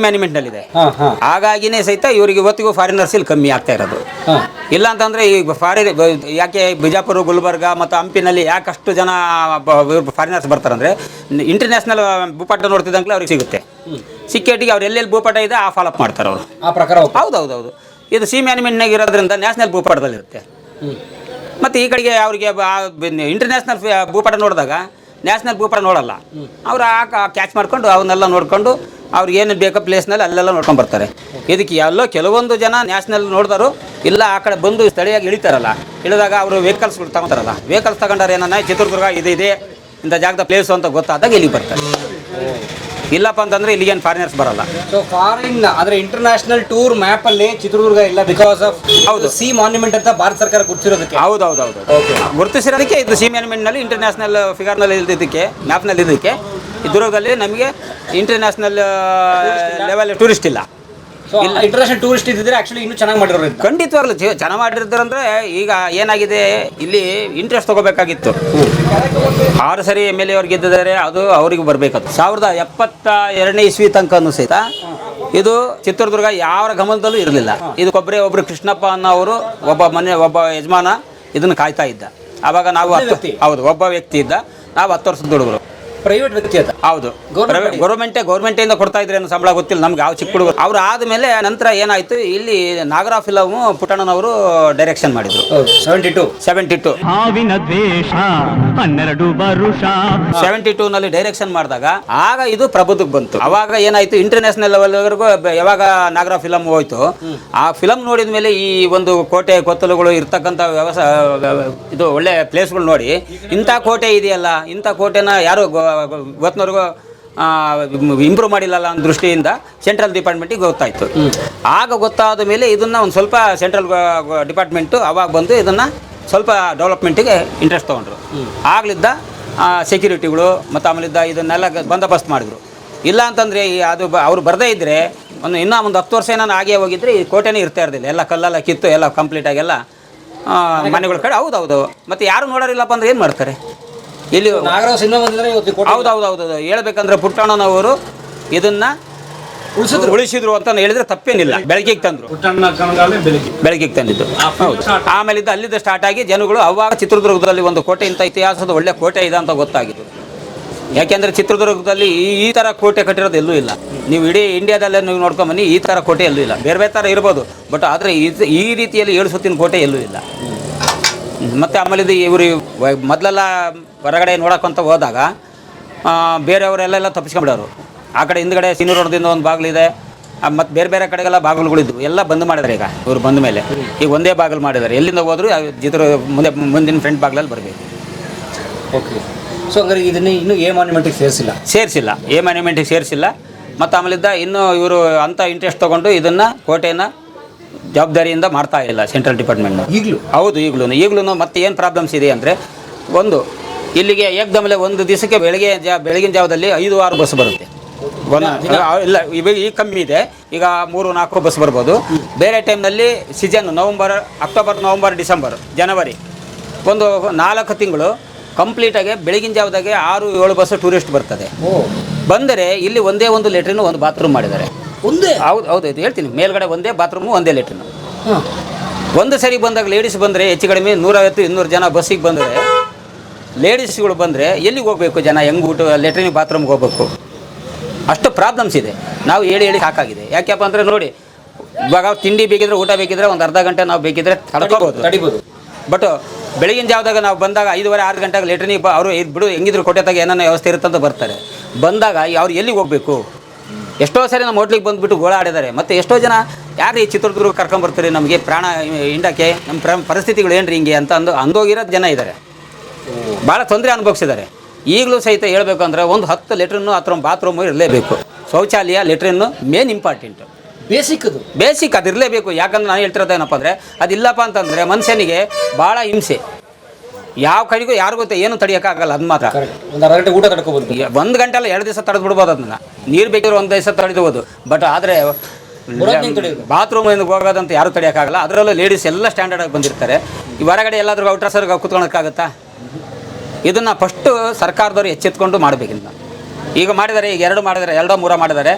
ಹಾಂ ಹಾಗಾಗಿನೇ ಸಹಿತ ಇವರಿಗೆ ಇವತ್ತಿಗೂ ಫಾರಿನರ್ಸ್ ಇಲ್ಲಿ ಕಮ್ಮಿ ಆಗ್ತಾ ಇರೋದು. ಇಲ್ಲ ಅಂತಂದ್ರೆ ಈ ಫಾರಿನ್ ಯಾಕೆ ಬಿಜಾಪುರ ಗುಲ್ಬರ್ಗ ಮತ್ತು ಹಂಪಿನಲ್ಲಿ ಯಾಕೆ ಯಾಕಷ್ಟು ಜನ ಫಾರಿನರ್ಸ್ ಬರ್ತಾರಂದ್ರೆ ಇಂಟರ್ನ್ಯಾಷನಲ್ ಭೂಪಾಠ ನೋಡ್ತಿದ್ದಂಗೆ ಅವ್ರಿಗೆ ಸಿಗುತ್ತೆ. ಸಿಕ್ಕೇಟಿಗೆ ಅವ್ರು ಎಲ್ಲೆಲ್ಲಿ ಭೂಪಟ ಇದೆ ಆ ಫಾಲೋಅಪ್ ಮಾಡ್ತಾರೆ ಅವರು. ಆ ಪ್ರಕಾರ. ಹೌದು ಹೌದು ಹೌದು ಇದು ಸಿ ಮ್ಯಾನ್ಮೆಂಟ್ನಾಗ ಇರೋದ್ರಿಂದ ನ್ಯಾಷನಲ್ ಭೂಪಾಠದಲ್ಲಿರುತ್ತೆ. ಮತ್ತು ಈ ಕಡೆಗೆ ಅವರಿಗೆ ಇಂಟರ್ನ್ಯಾಷನಲ್ ಭೂಪಟ ನೋಡಿದಾಗ ನ್ಯಾಷನಲ್ ಭೂಪಟ ನೋಡಲ್ಲ. ಅವ್ರು ಆ ಕ್ಯಾಚ್ ಮಾಡ್ಕೊಂಡು ಅವನ್ನೆಲ್ಲ ನೋಡಿಕೊಂಡು ಅವ್ರಿಗೆ ಏನು ಬೇಕೋ ಪ್ಲೇಸ್ನಲ್ಲಿ ಅಲ್ಲೆಲ್ಲ ನೋಡ್ಕೊಂಡು ಬರ್ತಾರೆ. ಇದಕ್ಕೆ ಎಲ್ಲೋ ಕೆಲವೊಂದು ಜನ ನ್ಯಾಷನಲ್ ನೋಡಿದಾರು ಇಲ್ಲ ಆ ಕಡೆ ಬಂದು ಸ್ಥಳೀಯಾಗಿ ಇಳಿತಾರಲ್ಲ. ಇಳಿದಾಗ ಅವರು ವೆಹಿಕಲ್ಸ್ಗಳು ತಗೊತಾರಲ್ಲ. ವೆಹಿಕಲ್ಸ್ ತಗೊಂಡಾರೆ ಏನನ್ನ? ಚಿತ್ರದುರ್ಗ ಇದೆ ಇಂಥ ಜಾಗದ ಪ್ಲೇಸು ಅಂತ ಗೊತ್ತಾದಾಗ ಇಲ್ಲಿಗೆ ಬರ್ತಾರೆ. ಇಲ್ಲಪ್ಪ ಅಂತಂದರೆ ಇಲ್ಲಿಗೇನು ಫಾರಿನರ್ಸ್ ಬರಲ್ಲ. ಸೊ ಫಾರಿನ್ ಅಂದ್ರೆ ಇಂಟರ್ನ್ಯಾಷನಲ್ ಟೂರ್ ಮ್ಯಾಪ್ ಅಲ್ಲಿ ಚಿತ್ರದುರ್ಗ ಇಲ್ಲ ಬಿಕಾಸ್ ಆಫ್ ಹೌದು. ಸಿ ಮಾನ್ಯುಮೆಂಟ್ ಅಂತ ಭಾರತ ಸರ್ಕಾರ ಗುರುತಿರೋದಕ್ಕೆ ಹೌದು ಹೌದು ಹೌದು. ಗುರುತಿಸಿರೋದಕ್ಕೆ ಇದು ಸಿ ಮ್ಯಾನ್ಮೆಂಟ್ನಲ್ಲಿ ಇಂಟರ್ನ್ಯಾಷನಲ್ ಇಲ್ದಿದ್ದಕ್ಕೆ ಮ್ಯಾಪ್ನಲ್ಲಿ ಇದ್ದಕ್ಕೆ ದುರ್ಗದಲ್ಲಿ ನಮಗೆ ಇಂಟರ್ನ್ಯಾಷನಲ್ ಲೆವೆಲ್ ಟೂರಿಸ್ಟ್ ಇಲ್ಲ. ಇಂಟರ್ನ್ಯಾಷನಲ್ ಟೂರಿಸ್ಟ್ ಇದ್ದಿದ್ರೆ ಆಕ್ಚುಲಿ ಇನ್ನೂ ಚೆನ್ನಾಗಿ ಮಾಡಿರೋರು ಖಂಡಿತವಲ್ಲ ಖಂಡಿತವಾಗ್ಲೂ ಚೆನ್ನಾಗಿ ಮಾಡಿರ್ತಾರಂದ್ರೆ ಈಗ ಏನಾಗಿದೆ? ಇಲ್ಲಿ ಇಂಟ್ರೆಸ್ಟ್ ತಗೋಬೇಕಾಗಿತ್ತು. ಆರು ಸರಿ ಎಂ ಎಲ್ ಎ ಅವ್ರು ಗೆದ್ದಿದ್ದಾರೆ ಅದು ಅವರಿಗೆ ಬರಬೇಕು ಸಾವಿರದ ಎಪ್ಪತ್ತ ಎರಡನೇ ಇಸ್ವಿ ತನಕನೂ ಸಹಿತ ಇದು ಚಿತ್ರದುರ್ಗ ಯಾವ ಗಮನದಲ್ಲೂ ಇರಲಿಲ್ಲ. ಇದು ಒಬ್ಬರೇ ಒಬ್ರು ಕೃಷ್ಣಪ್ಪ ಅನ್ನೋರು ಒಬ್ಬ ಮನೆ ಒಬ್ಬ ಯಜಮಾನ ಇದನ್ನು ಕಾಯ್ತಾ ಇದ್ದ. ಆವಾಗ ನಾವು ಹತ್ತು ವ್ಯಕ್ತಿ? ಹೌದು ಒಬ್ಬ ವ್ಯಕ್ತಿ ಇದ್ದ. ನಾವು ಹತ್ತು ವರ್ಷದ ಹುಡುಗರು. ಪ್ರೈವೇಟ್ ವ್ಯಕ್ತಿ ಅಂತ ಹೌದು. ಗೌರ್ಮೆಂಟೇ ಗೌರ್ಮೆಂಟಿಂದ ಕೊಡ್ತಾ ಇದ್ರೆ ಏನು ಸಂಬಳ ಗೊತ್ತಿಲ್ಲ ನಮ್ಗೆ ಯಾವ ಚಿಕ್ಕ ಹುಡುಗರು. ಅವ್ರು ಆದಮೇಲೆ ನಂತರ ಏನಾಯ್ತು ಇಲ್ಲಿ ನಾಗರ ಫಿಲಂ ಪುಟ್ಟಣ್ಣನವರು ಡೈರೆಕ್ಷನ್ ಮಾಡಿದ್ರು. ಸೆವೆಂಟಿ ಟು ಸೆವೆಂಟಿ ಟು ಹಾವಿನ ದ್ವೇಷ ಹನ್ನೆರಡು ವರುಷ. ಸೆವೆಂಟಿ ಟೂ ನಲ್ಲಿ ಡೈರೆಕ್ಷನ್ ಮಾಡಿದಾಗ ಆಗ ಇದು ಪ್ರಬುದ್ಧಕ್ಕೆ ಬಂತು. ಅವಾಗ ಏನಾಯ್ತು ಇಂಟರ್ನ್ಯಾಷನಲ್ ಲೆವೆಲ್ವರೆಗೂ ಯಾವಾಗ ನಾಗರ ಫಿಲಂ ಹೋಯ್ತು ಆ ಫಿಲಂ ನೋಡಿದ ಮೇಲೆ ಈ ಒಂದು ಕೋಟೆ ಕೊತ್ತಲುಗಳು ಇರ್ತಕ್ಕಂಥ ವ್ಯವಸ ಇದು ಒಳ್ಳೆ ಪ್ಲೇಸ್ಗಳು ನೋಡಿ ಇಂಥ ಕೋಟೆ ಇದೆಯಲ್ಲ ಇಂಥ ಕೋಟೆನ ಯಾರು ಇವತ್ತಿನವರೆಗೂ ಇಂಪ್ರೂವ್ ಮಾಡಿಲ್ಲಲ್ಲ ಅನ್ನೋ ದೃಷ್ಟಿಯಿಂದ ಸೆಂಟ್ರಲ್ ಡಿಪಾರ್ಟ್ಮೆಂಟಿಗೆ ಗೊತ್ತಾಯಿತು. ಆಗ ಗೊತ್ತಾದ ಮೇಲೆ ಇದನ್ನು ಒಂದು ಸ್ವಲ್ಪ ಸೆಂಟ್ರಲ್ ಡಿಪಾರ್ಟ್ಮೆಂಟು ಅವಾಗ ಬಂದು ಇದನ್ನು ಸ್ವಲ್ಪ ಡೆವಲಪ್ಮೆಂಟಿಗೆ ಇಂಟ್ರೆಸ್ಟ್ ತೊಗೊಂಡ್ರು. ಆಗಲಿದ್ದ ಸೆಕ್ಯೂರಿಟಿಗಳು ಮತ್ತು ಆಮೇಲಿದ್ದ ಇದನ್ನೆಲ್ಲ ಬಂದೋಬಸ್ತ್ ಮಾಡಿದ್ರು. ಇಲ್ಲ ಅಂತಂದರೆ ಅದು ಬ- ಅವ್ರು ಬರದೇ ಇದ್ದರೆ ಒಂದು ಇನ್ನೂ ಒಂದು ಹತ್ತು ವರ್ಷ ಏನೋ ಆಗೇ ಹೋಗಿದ್ರೆ ಈ ಕೋಟೆನೇ ಇರ್ತಾ ಇರಲಿಲ್ಲ ಎಲ್ಲ ಕಲ್ಲೆಲ್ಲ ಕಿತ್ತು ಎಲ್ಲ ಕಂಪ್ಲೀಟಾಗೆಲ್ಲ ಮನೆಗಳ ಕಡೆ ಹೌದು ಹೌದು ಮತ್ತು ಯಾರು ನೋಡೋರಿಲ್ಲಪ್ಪ ಅಂದ್ರೆ ಏನು ಮಾಡ್ತಾರೆ? ಇಲ್ಲಿ ನಾಗರಾವ್ ಸಿನಿಮಾ ಬಂದಿದ್ರೆ ಇವತ್ತು ಹೌದು ಹೌದು ಹೌದು. ಹೇಳ್ಬೇಕಂದ್ರೆ ಪುಟ್ಟಣ್ಣನವರು ಇದನ್ನ ಉಳಿಸಿದ್ರು. ಉಳಿಸಿದ್ರು ಅಂತ ಹೇಳಿದ್ರೆ ತಪ್ಪೇನಿಲ್ಲ. ಬೆಳಗ್ಗೆ ತಂದ್ರು. ಬೆಳಗ್ಗೆ ತಂದಿದ್ದು. ಹೌದು. ಆಮೇಲಿಂದ ಅಲ್ಲಿದ್ದ ಸ್ಟಾರ್ಟ್ ಆಗಿ ಜನಗಳು ಅವಾಗ ಚಿತ್ರದುರ್ಗದಲ್ಲಿ ಒಂದು ಕೋಟೆ ಇಂಥ ಇತಿಹಾಸದ ಒಳ್ಳೆ ಕೋಟೆ ಇದೆ ಅಂತ ಗೊತ್ತಾಗಿತ್ತು ಯಾಕೆಂದ್ರೆ ಚಿತ್ರದುರ್ಗದಲ್ಲಿ ಈ ತರ ಥರ ಕೋಟೆ ಕಟ್ಟಿರೋದು ಎಲ್ಲೂ ಇಲ್ಲ. ನೀವು ಇಡೀ ಇಂಡಿಯಾದಲ್ಲೇ ನೀವು ನೋಡ್ಕೊಂಬನ್ನಿ ಈ ಥರ ಕೋಟೆ ಎಲ್ಲೂ ಇಲ್ಲ. ಬೇರೆ ಬೇರೆ ಥರ ಇರ್ಬೋದು. ಬಟ್ ಆದರೆ ಈ- ಈ ರೀತಿಯಲ್ಲಿ ಏಳು ಸುತ್ತಿನ ಕೋಟೆ ಎಲ್ಲೂ ಇಲ್ಲ. ಮತ್ತು ಆಮೇಲೆ ಇವರು ಮೊದಲೆಲ್ಲ ಹೊರಗಡೆ ನೋಡೋಕ್ಕಂತ ಹೋದಾಗ ಆ, ಎಲ್ಲ ತಪ್ಪಿಸ್ಕೊಂಬಿಡೋರು ಆ ಕಡೆ ಹಿಂದ್ಗಡೆ ಸಿನ್ನೂರು ರೋಡ್ದಿಂದ ಒಂದು ಬಾಗಿಲಿದೆ ಮತ್ತು ಬೇರೆ ಬೇರೆ ಕಡೆಗೆಲ್ಲ ಬಾಗಿಲುಗಳಿದ್ವು. ಎಲ್ಲ ಬಂದ್ ಮಾಡಿದ್ದಾರೆ ಈಗ ಇವರು ಬಂದ ಮೇಲೆ. ಈಗ ಒಂದೇ ಬಾಗಿಲು ಮಾಡಿದ್ದಾರೆ ಎಲ್ಲಿಂದ ಹೋದ್ರು ಜಿತ್ರ ಮುಂದೆ ಮುಂದಿನ ಫ್ರಂಟ್ ಬಾಗಿಲಲ್ಲಿ ಬರಬೇಕು. ಓಕೆ ಸೊ ಹಂಗಾರೆ ಇದನ್ನ ಇನ್ನೂ ಎ ಮಾನ್ಯುಮೆಂಟಿಗೆ ಸೇರಿಸಿಲ್ಲ? ಸೇರಿಸಿಲ್ಲ. ಎ ಮಾನ್ಯುಮೆಂಟಿಗೆ ಸೇರಿಸಿಲ್ಲ. ಮತ್ತು ಆಮೇಲಿದ್ದ ಇನ್ನೂ ಇವರು ಅಂಥ ಇಂಟ್ರೆಸ್ಟ್ ತೊಗೊಂಡು ಇದನ್ನು ಕೋಟೆಯನ್ನು ಜವಾಬ್ದಾರಿಯಿಂದ ಮಾಡ್ತಾ ಇಲ್ಲ ಸೆಂಟ್ರಲ್ ಡಿಪಾರ್ಟ್ಮೆಂಟ್ ಈಗಲೂ? ಹೌದು ಈಗಲೂ ಈಗಲೂ ಮತ್ತೆ ಏನು ಪ್ರಾಬ್ಲಮ್ಸ್ ಇದೆ ಅಂದರೆ ಒಂದು ಇಲ್ಲಿಗೆ ಏಕದಮಲೆ ಒಂದು ದಿವಸಕ್ಕೆ ಬೆಳಗ್ಗೆ ಜಾ ಬೆಳಗಿನ ಜಾವದಲ್ಲಿ ಐದು ಆರು ಬಸ್ ಬರುತ್ತೆ. ಇಲ್ಲ ಈಗ ಕಮ್ಮಿ ಇದೆ. ಈಗ ಮೂರು ನಾಲ್ಕು ಬಸ್ ಬರ್ಬೋದು. ಬೇರೆ ಟೈಮ್ನಲ್ಲಿ season November October November December ಜನವರಿ. ಒಂದು ನಾಲ್ಕು ತಿಂಗಳು ಕಂಪ್ಲೀಟಾಗಿ ಬೆಳಗಿನ ಜಾವದಾಗೆ ಆರು ಏಳು ಬಸ್ ಟೂರಿಸ್ಟ್ ಬರ್ತದೆ. ಬಂದರೆ ಇಲ್ಲಿ ಒಂದೇ ಒಂದು ಲೆಟ್ರಿನ್ ಒಂದು ಬಾತ್ರೂಮ್ ಮಾಡಿದ್ದಾರೆ. ಒಂದೇ? ಹೌದು ಹೌದು ಇದು ಹೇಳ್ತೀನಿ. ಮೇಲ್ಗಡೆ ಒಂದೇ ಬಾತ್ರೂಮು ಒಂದೇ ಲೆಟ್ರಿನ್ ಒಂದು ಸರಿ ಬಂದಾಗ ಲೇಡೀಸ್ ಬಂದರೆ ಹೆಚ್ಚು ಕಡಿಮೆ ನೂರೈವತ್ತು ಇನ್ನೂರು ಜನ ಬಸ್ಸಿಗೆ ಬಂದರೆ ಲೇಡೀಸ್ಗಳು ಬಂದರೆ ಎಲ್ಲಿಗೆ ಹೋಗಬೇಕು ಜನ? ಹೆಂಗೆ ಊಟ ಲೆಟ್ರಿನ್ ಬಾತ್ರೂಮ್ಗೆ ಹೋಗ್ಬೇಕು? ಅಷ್ಟು ಪ್ರಾಬ್ಲಮ್ಸ್ ಇದೆ. ನಾವು ಹೇಳಿ ಹೇಳಿ ಸಾಕಾಗಿದೆ. ಯಾಕೆಪ್ಪ ಅಂದರೆ ನೋಡಿ ಇವಾಗ ತಿಂಡಿ ಬೇಕಿದ್ರೆ ಊಟ ಬೇಕಿದ್ರೆ ಒಂದು ಅರ್ಧ ಗಂಟೆ ನಾವು ಬೇಕಿದ್ರೆ ತಡ್ಕೋಬೋದು. ತಡಿಬೋದು. ಬಟ್ ಬೆಳಗಿನ ಜಾವದಾಗ ನಾವು ಬಂದಾಗ ಐದುವರೆ ಆರು ಗಂಟೆಗೆ ಲೆಟ್ರಿನಿಗೆ ಅವರು ಬಿಡು ಹೆಂಗಿದ್ರು ಕೊಟ್ಟೆತಾಗ ಏನೋ ವ್ಯವಸ್ಥೆ ಇರುತ್ತಂತ ಬರ್ತಾರೆ. ಬಂದಾಗ ಅವ್ರು ಎಲ್ಲಿಗೆ ಹೋಗಬೇಕು? ಎಷ್ಟೋ ಸರಿ ನಮ್ಮ ಹೋಟ್ಲಿಗೆ ಬಂದುಬಿಟ್ಟು ಗೋಳ ಆಡಿದ್ದಾರೆ. ಮತ್ತು ಎಷ್ಟೋ ಜನ ಯಾರು ಈ ಚಿತ್ರದುರ್ಗ ಕರ್ಕೊಂಬರ್ತಾರೆ ನಮಗೆ? ಪ್ರಾಣ ಹಿಂಡಕ್ಕೆ? ನಮ್ಮ ಪ್ರ ಪರಿಸ್ಥಿತಿಗಳು ಏನು ರೀ ಹಿಂಗೆ ಅಂತ ಅಂದು ಅಂದೋಗಿರೋ ಜನ ಇದ್ದಾರೆ ಭಾಳ ತೊಂದರೆ ಅನುಭವಿಸಿದ್ದಾರೆ. ಈಗಲೂ ಸಹಿತ ಹೇಳಬೇಕು ಅಂದರೆ ಒಂದು ಹತ್ತು ಲೆಟ್ರನ್ನು ಅಥವಾ ಬಾತ್ರೂಮು ಇರಲೇಬೇಕು. ಶೌಚಾಲಯ ಲೆಟ್ರಿನ್ನು ಮೇನ್ ಇಂಪಾರ್ಟೆಂಟು ಬೇಸಿಕ್ ಅದು. ಬೇಸಿಕ್ ಅದು ಇರಲೇಬೇಕು. ಯಾಕಂದ್ರೆ ನಾನು ಹೇಳ್ತಿರೋದೇನಪ್ಪ ಅಂದರೆ ಅದಿಲ್ಲಪ್ಪ ಅಂತಂದರೆ ಮನುಷ್ಯನಿಗೆ ಭಾಳ ಹಿಂಸೆ. ಯಾವ ಕಡೆಗೂ ಯಾರು ಗೊತ್ತೇ ಏನು ತಡಿಯೋಕ್ಕಾಗಲ್ಲ ಅದು ಮಾತ್ರ. ಒಂದು ಅರ್ಧ ಗಂಟೆ ಊಟ ತಡ್ಕೋಬೋದು. ಒಂದು ಗಂಟೆ ಅಲ್ಲ ಎರಡು ದಿವಸ ತಡೆದು ಬಿಡ್ಬೋದು ಅದನ್ನ. ನೀರು ಬೇಕಿರೋ ಒಂದು ದಿವಸ ತಡೆದಬೋದು ಬಟ್ ಆದರೆ ಬಾತ್ರೂಮ್ ಹೋಗೋದಂತ ಯಾರು ತಡೆಯೋಕ್ಕಾಗಲ್ಲ. ಅದರಲ್ಲೂ ಲೇಡೀಸ್ ಎಲ್ಲ ಸ್ಟ್ಯಾಂಡರ್ಡ್ ಆಗಿ ಬಂದಿರ್ತಾರೆ. ಈ ಹೊರಗಡೆ ಎಲ್ಲಾದ್ರೂ ಔಟ್ರಸರ್ ಕುತ್ಕೊಳಕ್ಕಾಗತ್ತಾ? ಇದನ್ನ ಫಸ್ಟು ಸರ್ಕಾರದವರು ಎಚ್ಚೆತ್ಕೊಂಡು ಮಾಡಬೇಕಿಂತ. ಈಗ ಮಾಡಿದ್ದಾರೆ ಈಗ ಎರಡು ಮಾಡಿದ್ದಾರೆ ಎರಡೋ ಮೂರ ಮಾಡಿದ್ದಾರೆ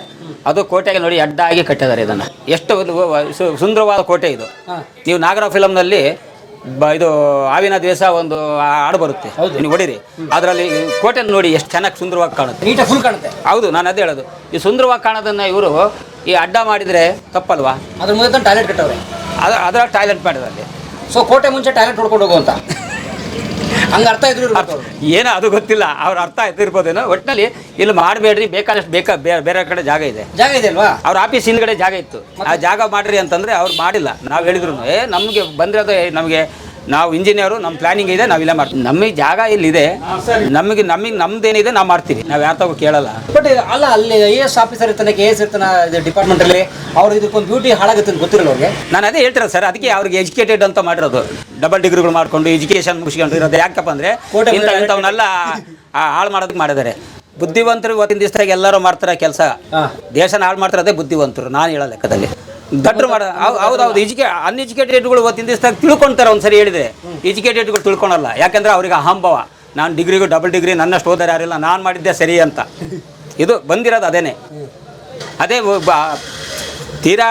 ಅದು ಕೋಟೆಗೆ ನೋಡಿ ಅಡ್ಡಾಗಿ ಕಟ್ಟಿದ್ದಾರೆ ಇದನ್ನು. ಎಷ್ಟು ಸುಂದರವಾದ ಕೋಟೆ ಇದು. ನೀವು ನಾಗರ ಫಿಲಮ್ನಲ್ಲಿ ಬ ಇದು ಆವಿನ ದಿವಸ ಒಂದು ಹಾಡು ಬರುತ್ತೆ. ನೀವು ಹೊಡಿರಿ. ಅದರಲ್ಲಿ ಕೋಟೆ ನೋಡಿ ಎಷ್ಟು ಚೆನ್ನಾಗಿ ಸುಂದರವಾಗಿ ಕಾಣುತ್ತೆ. ನೀಟಾಗಿ ಫುಲ್ ಕಾಣುತ್ತೆ. ಹೌದು ನಾನು ಅದೇ ಹೇಳೋದು. ಈ ಸುಂದರವಾಗಿ ಕಾಣೋದನ್ನ ಇವರು ಈ ಅಡ್ಡ ಮಾಡಿದರೆ ತಪ್ಪಲ್ವಾ? ಅದ್ರ ಮುಂದೆ ಟಾಯ್ಲೆಟ್ ಕಟ್ಟವ್ರೆ. ಅದು ಅದರ ಟಾಯ್ಲೆಟ್ ಮಾಡಿದಲ್ಲಿ ಸೊ ಕೋಟೆ ಮುಂಚೆ ಟಾಯ್ಲೆಟ್ ಹೊಡ್ಕೊಂಡು ಹೋಗು ಅಂತ ಹಂಗೆ ಅರ್ಥ ಇದ್ರು. ಏನೋ ಅದು ಗೊತ್ತಿಲ್ಲ ಅವ್ರ ಅರ್ಥ ಇದ್ದಿರ್ಬೋದೇನೋ ಒಟ್ಟಿನಲ್ಲಿ ಇಲ್ಲಿ ಮಾಡಬೇಡ್ರಿ ಬೇಕಾದಷ್ಟು ಬೇಕಾ ಬೇರೆ ಬೇರೆ ಕಡೆ ಜಾಗ ಇದೆ. ಜಾಗ ಇದೆ ಅಲ್ವಾ? ಅವ್ರ ಆಫೀಸ್ ಹಿಂದ್ಗಡೆ ಜಾಗ ಇತ್ತು. ಆ ಜಾಗ ಮಾಡ್ರಿ ಅಂತಂದ್ರೆ ಅವ್ರು ಮಾಡಿಲ್ಲ. ನಾವು ಹೇಳಿದ್ರು ಏ ನಮಗೆ ಬಂದಿರೋದು ನಮಗೆ ನಾವು ಇಂಜಿನಿಯರು ನಮ್ಮ ಪ್ಲಾನಿಂಗ್ ಇದೆ ನಾವಿಲ್ಲ ಮಾಡ್ತೀವಿ. ನಮಗೆ ಜಾಗ ಇಲ್ಲಿದೆ. ನಮಗೆ ನಮಗೆ ನಮ್ದೇನಿದೆ ನಾವು ಮಾಡ್ತೀವಿ. ನಾವು ಯಾರ ತಗೋ ಕೇಳಲ್ಲ. ಬಟ್ ಅಲ್ಲ ಅಲ್ಲಿ ಐ ಎಸ್ ಆಫೀಸರ್ ಇರ್ತಾನೆ ಕೆ ಎಸ್ ಇರ್ತಾನೆ ಡಿಪಾರ್ಟ್ಮೆಂಟ್ ಅಲ್ಲಿ ಅವ್ರು ಇದಕ್ಕೊಂದು ಡ್ಯೂಟಿ ಹಾಳಾಗುತ್ತೆ ಅಂತ ಗೊತ್ತಿರಲ್ಲ ಅವ್ರಿಗೆ? ನಾನು ಅದೇ ಹೇಳ್ತಾರೆ ಸರ್ ಅದಕ್ಕೆ ಅವ್ರಿಗೆ ಎಜುಕೇಟೆಡ್ ಅಂತ ಮಾಡಿರೋದು. ಡಬಲ್ ಡಿಗ್ರಿಗಳು ಮಾಡ್ಕೊಂಡು ಎಜುಕೇಷನ್ ಮುಗಿಸ್ಕೊಂಡು ಇರೋದು ಯಾಕಪ್ಪ ಅಂದರೆ ಇಂಥ ಇಂಥವನ್ನೆಲ್ಲ ಹಾಳು ಮಾಡೋದಕ್ಕೆ ಮಾಡಿದ್ದಾರೆ. ಬುದ್ಧಿವಂತರು ಇವತ್ತಿನ ದಿವಸದಾಗ ಎಲ್ಲರೂ ಮಾಡ್ತಾರೆ ಕೆಲಸ. ದೇಶನ ಹಾಳು ಮಾಡ್ತಿರೋದೇ ಬುದ್ಧಿವಂತರು. ನಾನು ಹೇಳೋ ಲೆಕ್ಕದಲ್ಲಿ. ದಡ್ರು ಮಾಡ ಹೌದು ಎಜುಕೇ ಅನ್ಎಜುಕೇಟೆಡ್ಗಳು ಇವತ್ತಿನ ದಿವಸದಾಗ ತಿಳ್ಕೊಳ್ತಾರೆ ಒಂದ್ಸರಿ ಹೇಳಿದ್ರೆ ಎಜುಕೇಟೆಡ್ಗಳು ತಿಳ್ಕೊಳಲ್ಲ ಯಾಕಂದ್ರೆ ಅವ್ರಿಗೆ ಅಹಂಭವ. ನಾನು ಡಿಗ್ರಿಗೂ ಡಬಲ್ ಡಿಗ್ರಿ, ನನ್ನಷ್ಟು ಓದೋರು ಯಾರಿಲ್ಲ ನಾನು ಮಾಡಿದ್ದೆ ಸರಿ ಅಂತ. ಇದು ಬಂದಿರೋದು ಅದೇನೆ ಅದೇ ತೀರಾ ತೀರಾ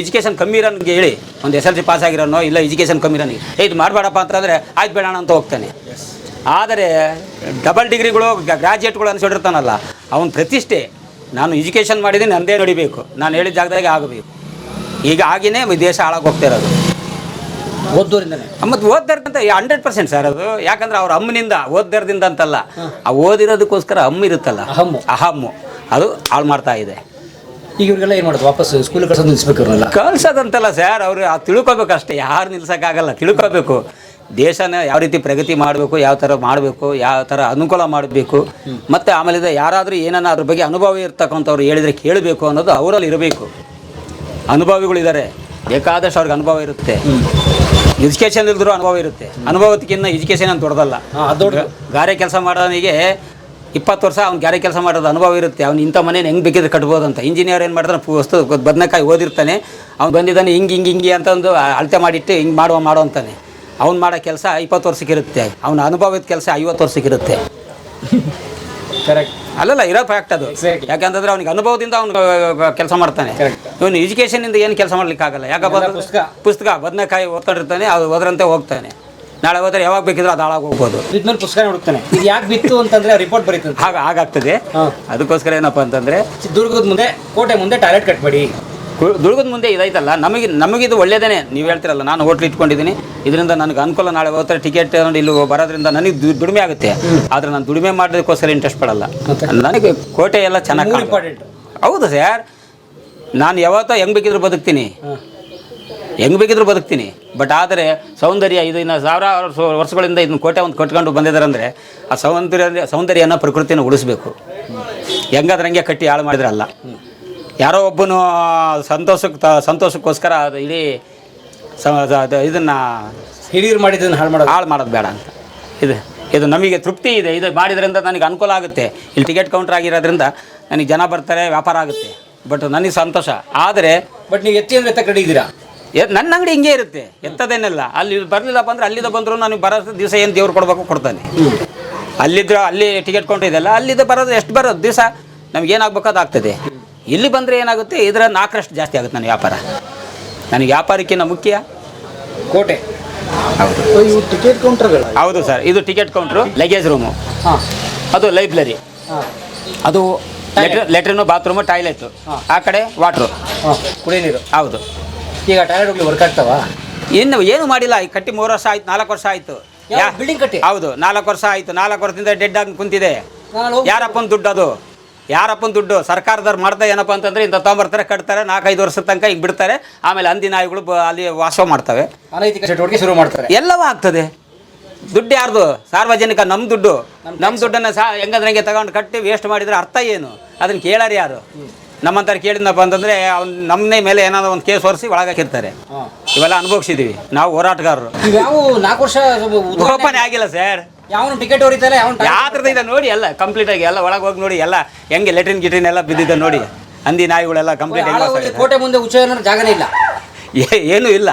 ಎಜುಕೇಷನ್ ಕಮ್ಮಿ ಇರೋನಿಗೆ ಹೇಳಿ. ಒಂದು ಎಸ್ ಎಲ್ ಸಿ ಪಾಸ್ ಆಗಿರೋನೋ, ಇಲ್ಲ ಎಜುಕೇಷನ್ ಕಮ್ಮಿ ಇರೋನಿಗೆ ಇದು ಮಾಡಬೇಡಪ್ಪ ಅಂತಂದರೆ ಆಯ್ತು ಬೇಡಣ ಅಂತ ಹೋಗ್ತಾನೆ. ಆದರೆ ಡಬಲ್ ಡಿಗ್ರಿಗಳು ಗ್ರಾಜುಯೇಟ್ಗಳು ಅನ್ಸಿಡಿರ್ತಾನಲ್ಲ ಅವನ ಪ್ರತಿಷ್ಠೆ. ನಾನು ಎಜುಕೇಷನ್ ಮಾಡಿದ್ದೀನಿ, ನಂದೇ ನಡಿಬೇಕು. ನಾನು ಹೇಳಿದ ಜಾಗದಾಗೆ ಆಗಬೇಕು. ಈಗ ಆಗಿನೇ ದೇಶ ಹಾಳಾಗಿ ಹೋಗ್ತಾ ಇರೋದು. ಓದ್ದೋರಿಂದನೇ. ಮತ್ತು ಓದ್ದರ್ದಂತ ಹಂಡ್ರೆಡ್ ಪರ್ಸೆಂಟ್ ಸರ್ ಅದು. ಯಾಕಂದ್ರೆ ಅವ್ರ ಅಮ್ಮನಿಂದ ಓದ್ದರ್ದಿಂದ ಅಂತಲ್ಲ. ಆ ಓದಿರೋದಕ್ಕೋಸ್ಕರ ಅಮ್ಮ ಇರುತ್ತಲ್ಲ. ಅಹಮ್ಮು. ಅಹಮ್ಮು ಅದು ಹಾಳು ಮಾಡ್ತಾ ಇದೆ. ಈಗ ಇವ್ರಿಗೆಲ್ಲ ಏನು ಮಾಡೋದು? ವಾಪಸ್ ಸ್ಕೂಲ್ ಕಳ್ಸೋದು ನಿಲ್ಸ್ಬೇಕು ಇವ್ರನ್ನೆಲ್ಲ ಕಳ್ಸೋದಂತಲ್ಲ ಸರ್ ಅವ್ರು ಆ ತಿಳ್ಕೊಬೇಕು ಅಷ್ಟೇ. ಯಾರು ನಿಲ್ಸೋಕ್ಕಾಗಲ್ಲ ತಿಳ್ಕೊಬೇಕು. ದೇಶನ ಯಾವ ರೀತಿ ಪ್ರಗತಿ ಮಾಡಬೇಕು ಯಾವ ಥರ ಮಾಡಬೇಕು ಯಾವ ಥರ ಅನುಕೂಲ ಮಾಡಬೇಕು. ಮತ್ತು ಆಮೇಲೆ ಯಾರಾದರೂ ಏನನ್ನ ಅದ್ರ ಬಗ್ಗೆ ಅನುಭವ ಇರ್ತಕ್ಕಂಥವ್ರು ಹೇಳಿದರೆ ಕೇಳಬೇಕು ಅನ್ನೋದು ಅವರಲ್ಲಿ ಇರಬೇಕು. ಅನುಭವಿಗಳಿದ್ದಾರೆ. ಬೇಕಾದಷ್ಟು ಅವ್ರಿಗೆ ಅನುಭವ ಇರುತ್ತೆ. ಎಜುಕೇಷನ್ ಇಲ್ದ್ರೂ ಅನುಭವ ಇರುತ್ತೆ. ಅನುಭವಕ್ಕಿಂತ ಎಜುಕೇಷನ್ ಅಂತ ದೊಡ್ಡದಲ್ಲ. ದೊಡ್ಡ ಗಾರೆ ಕೆಲಸ ಮಾಡೋನಿಗೆ ಇಪ್ಪತ್ತು ವರ್ಷ ಅವ್ನು ಗಾರೆ ಕೆಲಸ ಮಾಡೋದು ಅನುಭವ ಇರುತ್ತೆ. ಅವ್ನು ಇಂಥ ಮನೇನ ಹೆಂಗೆ ಬೇಕಿದ್ರೆ ಕಟ್ಬೋದು ಅಂತ ಇಂಜಿನಿಯರ್ ಏನು ಮಾಡ್ತಾನೆ? ವಸ್ತು ಬದನೆಕಾಯಿ ಓದಿರ್ತಾನೆ. ಅವ್ನು ಬಂದಿದ್ದಾನೆ ಹಿಂಗೆ ಹಿಂಗೆ ಹಿಂಗೆ ಅಂತ ಒಂದು ಅಳತೆ ಮಾಡಿಟ್ಟು ಹಿಂಗೆ ಮಾಡುವ ಮಾಡೋ ಅಂತಾನೆ. ಅವ್ನು ಮಾಡೋ ಕೆಲಸ ಇಪ್ಪತ್ತು ವರ್ಷಕ್ಕಿರುತ್ತೆ. ಅವನ ಅನುಭವದ ಕೆಲಸ ಐವತ್ತು ವರ್ಷಕ್ಕೆ ಇರುತ್ತೆ ಕರೆಕ್ಟ್ ಅಲ್ಲಲ್ಲ ಇರೋ ಫ್ಯಾಕ್ಟ್ ಅದು. ಯಾಕಂತಂದ್ರೆ ಅವ್ನಿಗೆ ಅನುಭವದಿಂದ ಅವ್ನು ಕೆಲಸ ಮಾಡ್ತಾನೆ. ಇವನು ಎಜುಕೇಶನ್ ಎಜುಕೇಷನಿಂದ ಏನು ಕೆಲಸ ಮಾಡ್ಲಿಕ್ಕಾಗಲ್ಲ ಯಾಕಪ್ಪ ಯಾಕಂದ್ರೆ ಪುಸ್ತಕ. ಪುಸ್ತಕ ಬದನೆಕಾಯಿ ಓದ್ಕೊಂಡಿರ್ತಾನೆ ಅದು ಓದ್ರಂತೆ ಹೋಗ್ತಾನೆ. ನಾಳೆ ಹೋದ್ರೆ ಯಾವಾಗ ಬೇಕಿದ್ರೆ ಅದು ಹಾಳಾಗಿ ಹೋಗ್ಬೋದು. ಇದ್ಮೇಲೆ ಪುಸ್ತಕ ಹುಡುಕ್ತಾನೆ ಇದು ಯಾಕೆ ಬಿತ್ತು ಅಂತಂದ್ರೆ ರಿಪೋರ್ಟ್ ಬರೀತದೆ. ಹಾಗೆ ಹಾಗಾಗ್ತದೆ ಅದಕ್ಕೋಸ್ಕರ ಏನಪ್ಪ ಅಂತಂದ್ರೆ ದುರ್ಗದ ಮುಂದೆ ಕೋಟೆ ಮುಂದೆ ಟಾಯ್ಲೆಟ್ ಕಟ್ಬೇಡಿ ದುರ್ಗದ ಮುಂದೆ ಇದೈತಲ್ಲ ನಮಗೆ ನಮಗಿದು ಒಳ್ಳೆಯದೇ ನೀವು ಹೇಳ್ತಿರಲ್ಲ ನಾನು ಹೋಟ್ಲ್ ಇಟ್ಕೊಂಡಿದ್ದೀನಿ. ಇದರಿಂದ ನನಗೆ ಅನುಕೂಲ ನಾಳೆ ಹೋಗ್ತಾರೆ ಟಿಕೆಟ್ ತಗೊಂಡು ಇಲ್ಲಿ ಬರೋದ್ರಿಂದ ನನಗೆ ದುಡಿಮೆ ಆಗುತ್ತೆ. ಆದರೆ ನಾನು ದುಡಿಮೆ ಮಾಡೋದಕ್ಕೋಸ್ಕರ ಇಂಟ್ರೆಸ್ಟ್ ಪಡಲ್ಲ? ನನಗೆ ಕೋಟೆ ಎಲ್ಲ ಚೆನ್ನಾಗಿ ಇಂಪಾರ್ಟೆಂಟ್ ಹೌದು ಸರ್. ನಾನು ಯಾವತ್ತೋ ಹೆಂಗೆ ಬೇಕಿದ್ರು ಬದುಕ್ತೀನಿ. ಹೆಂಗೆ ಬೇಕಿದ್ರು ಬದುಕ್ತೀನಿ. ಬಟ್ ಆದರೆ ಸೌಂದರ್ಯ ಇದು ಇನ್ನು ಸಾವಿರಾರು ವರ್ಷಗಳಿಂದ ಇದನ್ನ ಕೋಟೆ ಒಂದು ಕಟ್ಕೊಂಡು ಬಂದಿದ್ದಾರೆ ಅಂದರೆ ಆ ಸೌಂದರ್ಯ ಸೌಂದರ್ಯನ ಪ್ರಕೃತಿನ ಉಳಿಸ್ಬೇಕು. ಹೆಂಗಾದ್ರೆ ಹಂಗೆ ಕಟ್ಟಿ ಹಾಳು ಮಾಡಿದ್ರೆ ಅಲ್ಲ ಯಾರೋ ಒಬ್ಬನು ಸಂತೋಷಕ್ಕೆ ತ- ಸಂತೋಷಕ್ಕೋಸ್ಕರ ಅದು ಇಡೀ ಸ ಇದನ್ನು ಹಿರಿಯರು ಮಾಡಿದ್ದನ್ನು ಹಾಳು ಮಾಡೋದು. ಹಾಳು ಮಾಡೋದು ಬೇಡ ಅಂತ. ಇದು ಇದು ನಮಗೆ ತೃಪ್ತಿ ಇದೆ. ಇದು ಮಾಡಿದ್ರಿಂದ ನನಗೆ ಅನುಕೂಲ ಆಗುತ್ತೆ. ಇಲ್ಲಿ ಟಿಕೆಟ್ ಕೌಂಟರ್ ಆಗಿರೋದ್ರಿಂದ ನನಗೆ ಜನ ಬರ್ತಾರೆ ವ್ಯಾಪಾರ ಆಗುತ್ತೆ. ಬಟ್ ನನಗೆ ಸಂತೋಷ. ಆದರೆ ಬಟ್ ನೀವು ಎತ್ತಿ ಅಂದರೆ ಎತ್ತ ಕಡೆ ಇದ್ದೀರಾ ನನ್ನ ಅಂಗಡಿ ಹಿಂಗೆ ಇರುತ್ತೆ. ಎತ್ತದೇನಿಲ್ಲ. ಅಲ್ಲಿ ಬರಲಿಲ್ಲಪ್ಪ ಅಂದ್ರೆ ಅಲ್ಲಿಂದ ಬಂದರೂ ನನಗೆ ಬರೋ ದಿವಸ ಏನು ದೇವ್ರು ಕೊಡಬೇಕು ಕೊಡ್ತಾನೆ. ಅಲ್ಲಿದ್ರೆ ಅಲ್ಲಿ ಟಿಕೆಟ್ ಕೌಂಟರ್ ಇದೆಯಲ್ಲ ಅಲ್ಲಿದ್ದ ಬರೋದು ಎಷ್ಟು ಬರೋದು? ದಿವಸ ನಮ್ಗೆ ಏನಾಗಬೇಕು ಅದು ಆಗ್ತದೆ. ಇಲ್ಲಿ ಬಂದರೆ ಏನಾಗುತ್ತೆ? ಇದರ ನಾಲ್ಕರಷ್ಟು ಜಾಸ್ತಿ ಆಗುತ್ತೆ ನನ್ನ ವ್ಯಾಪಾರ. ನನಗೆ ವ್ಯಾಪಾರಕ್ಕಿಂತ ಮುಖ್ಯ ಕೋಟೆ. ಇವು ಟಿಕೆಟ್ ಕೌಂಟರ್ಗಳು ಹೌದು ಸರ್ ಇದು ಟಿಕೆಟ್ ಕೌಂಟ್ರು ಲಗೇಜ್ ರೂಮು ಹಾಂ. ಅದು ಲೈಬ್ರರಿ ಅದು ಲೆಟ್ರ್ ಲೆಟ್ರಿನು ಬಾತ್ರೂಮು ಟಾಯ್ಲೆಟು ಆ ಕಡೆ ವಾಟ್ರು ಕುಡಿಯ ನೀರು. ಹೌದು. ಈಗ ಟಾಯ್ಲೆಟ್ ಹೋಗಿ ವರ್ಕ್ ಆಗ್ತಾವ? ಇನ್ನು ಏನು ಮಾಡಿಲ್ಲ ಈಗ ಕಟ್ಟಿ ಮೂರು ವರ್ಷ ಆಯ್ತು ನಾಲ್ಕು ವರ್ಷ ಆಯ್ತು. ಬಿಲ್ಡಿಂಗ್ ಕಟ್ಟಿ? ಹೌದು ನಾಲ್ಕು ವರ್ಷ ಆಯ್ತು ನಾಲ್ಕು ವರ್ಷದಿಂದ ಡೆಡ್ ಆಗಿ ಕುಂತಿದೆ. ಯಾರಪ್ಪ ಒಂದು ಯಾರಪ್ಪನ ದುಡ್ಡು ಅದು? ಯಾರಪ್ಪನ ದುಡ್ಡು ಸರ್ಕಾರದವ್ರು ಮಾಡ್ತಾ ಏನಪ್ಪ ಅಂತಂದ್ರೆ ಇಂಥ ತೊಗೊಂಬರ್ತಾರೆ ಕಟ್ತಾರೆ ನಾಲ್ಕೈದು ವರ್ಷದ ತನಕ ಹಿಂಗೆ ಬಿಡ್ತಾರೆ ಆಮೇಲೆ ಹಂದಿ ನಾಯಿಗಳು ಬ- ಅಲ್ಲಿ ವಾಸ ಮಾಡ್ತವೆ. ಅನೈತಿಕ ಚಟುವಟಿಕೆ ಶುರು ಮಾಡ್ತಾರೆ. ಎಲ್ಲವೂ ಆಗ್ತದೆ. ದುಡ್ಡು ಯಾರ್ದು? ಸಾರ್ವಜನಿಕ ನಮ್ಮ ದುಡ್ಡು. ನಮ್ಮ ದುಡ್ಡನ್ನು ಸಹ ಹೆಂಗಂದ್ರೆ ಹಂಗೆ ತಗೊಂಡು ಕಟ್ಟಿ ವೇಸ್ಟ್ ಮಾಡಿದ್ರೆ ಅರ್ಥ ಏನು? ಅದನ್ನು ಕೇಳಾರ ಯಾರು? ನಮ್ಮಂತಾರೆ ಕೇಳಿದ್ನಪ್ಪ ಅಂತಂದರೆ ಅವ್ನು ನಮ್ಮನೆ ಮೇಲೆ ಏನಾದ್ರು ಒಂದು ಕೇಸ್ ಹೊರಿಸಿ ಒಳಗಾಕಿರ್ತಾರೆ ಇವೆಲ್ಲ ಅನುಭವಿಸಿದ್ದೀವಿ ನಾವು ಹೋರಾಟಗಾರರು. ನಾವು ನಾಲ್ಕು ವರ್ಷ ಆಗಿಲ್ಲ ಸರ್. ಯಾವನು ಟಿಕೆಟ್ ಯಾವ ಇದೆ ನೋಡಿ ಎಲ್ಲ ಕಂಪ್ಲೀಟ್ ಆಗಿ ಎಲ್ಲ ಒಳಗೆ ಹೋಗಿ ನೋಡಿ ಎಲ್ಲ ಹೆಂಗೆ ಲೆಟ್ರಿನ್ ಗಿಟ್ರಿನ್ ಎಲ್ಲ ಬಿದ್ದಿದ್ದ ನೋಡಿ. ಹಂದಿ ನಾಯಿಗಳೆಲ್ಲ ಕಂಪ್ಲೀಟ್ ಆಗಿ ಕೋಟೆ ಮುಂದೆ ಉಚ್ಚ ಜಾಗನೇ ಇಲ್ಲ. ಏನು ಇಲ್ಲ.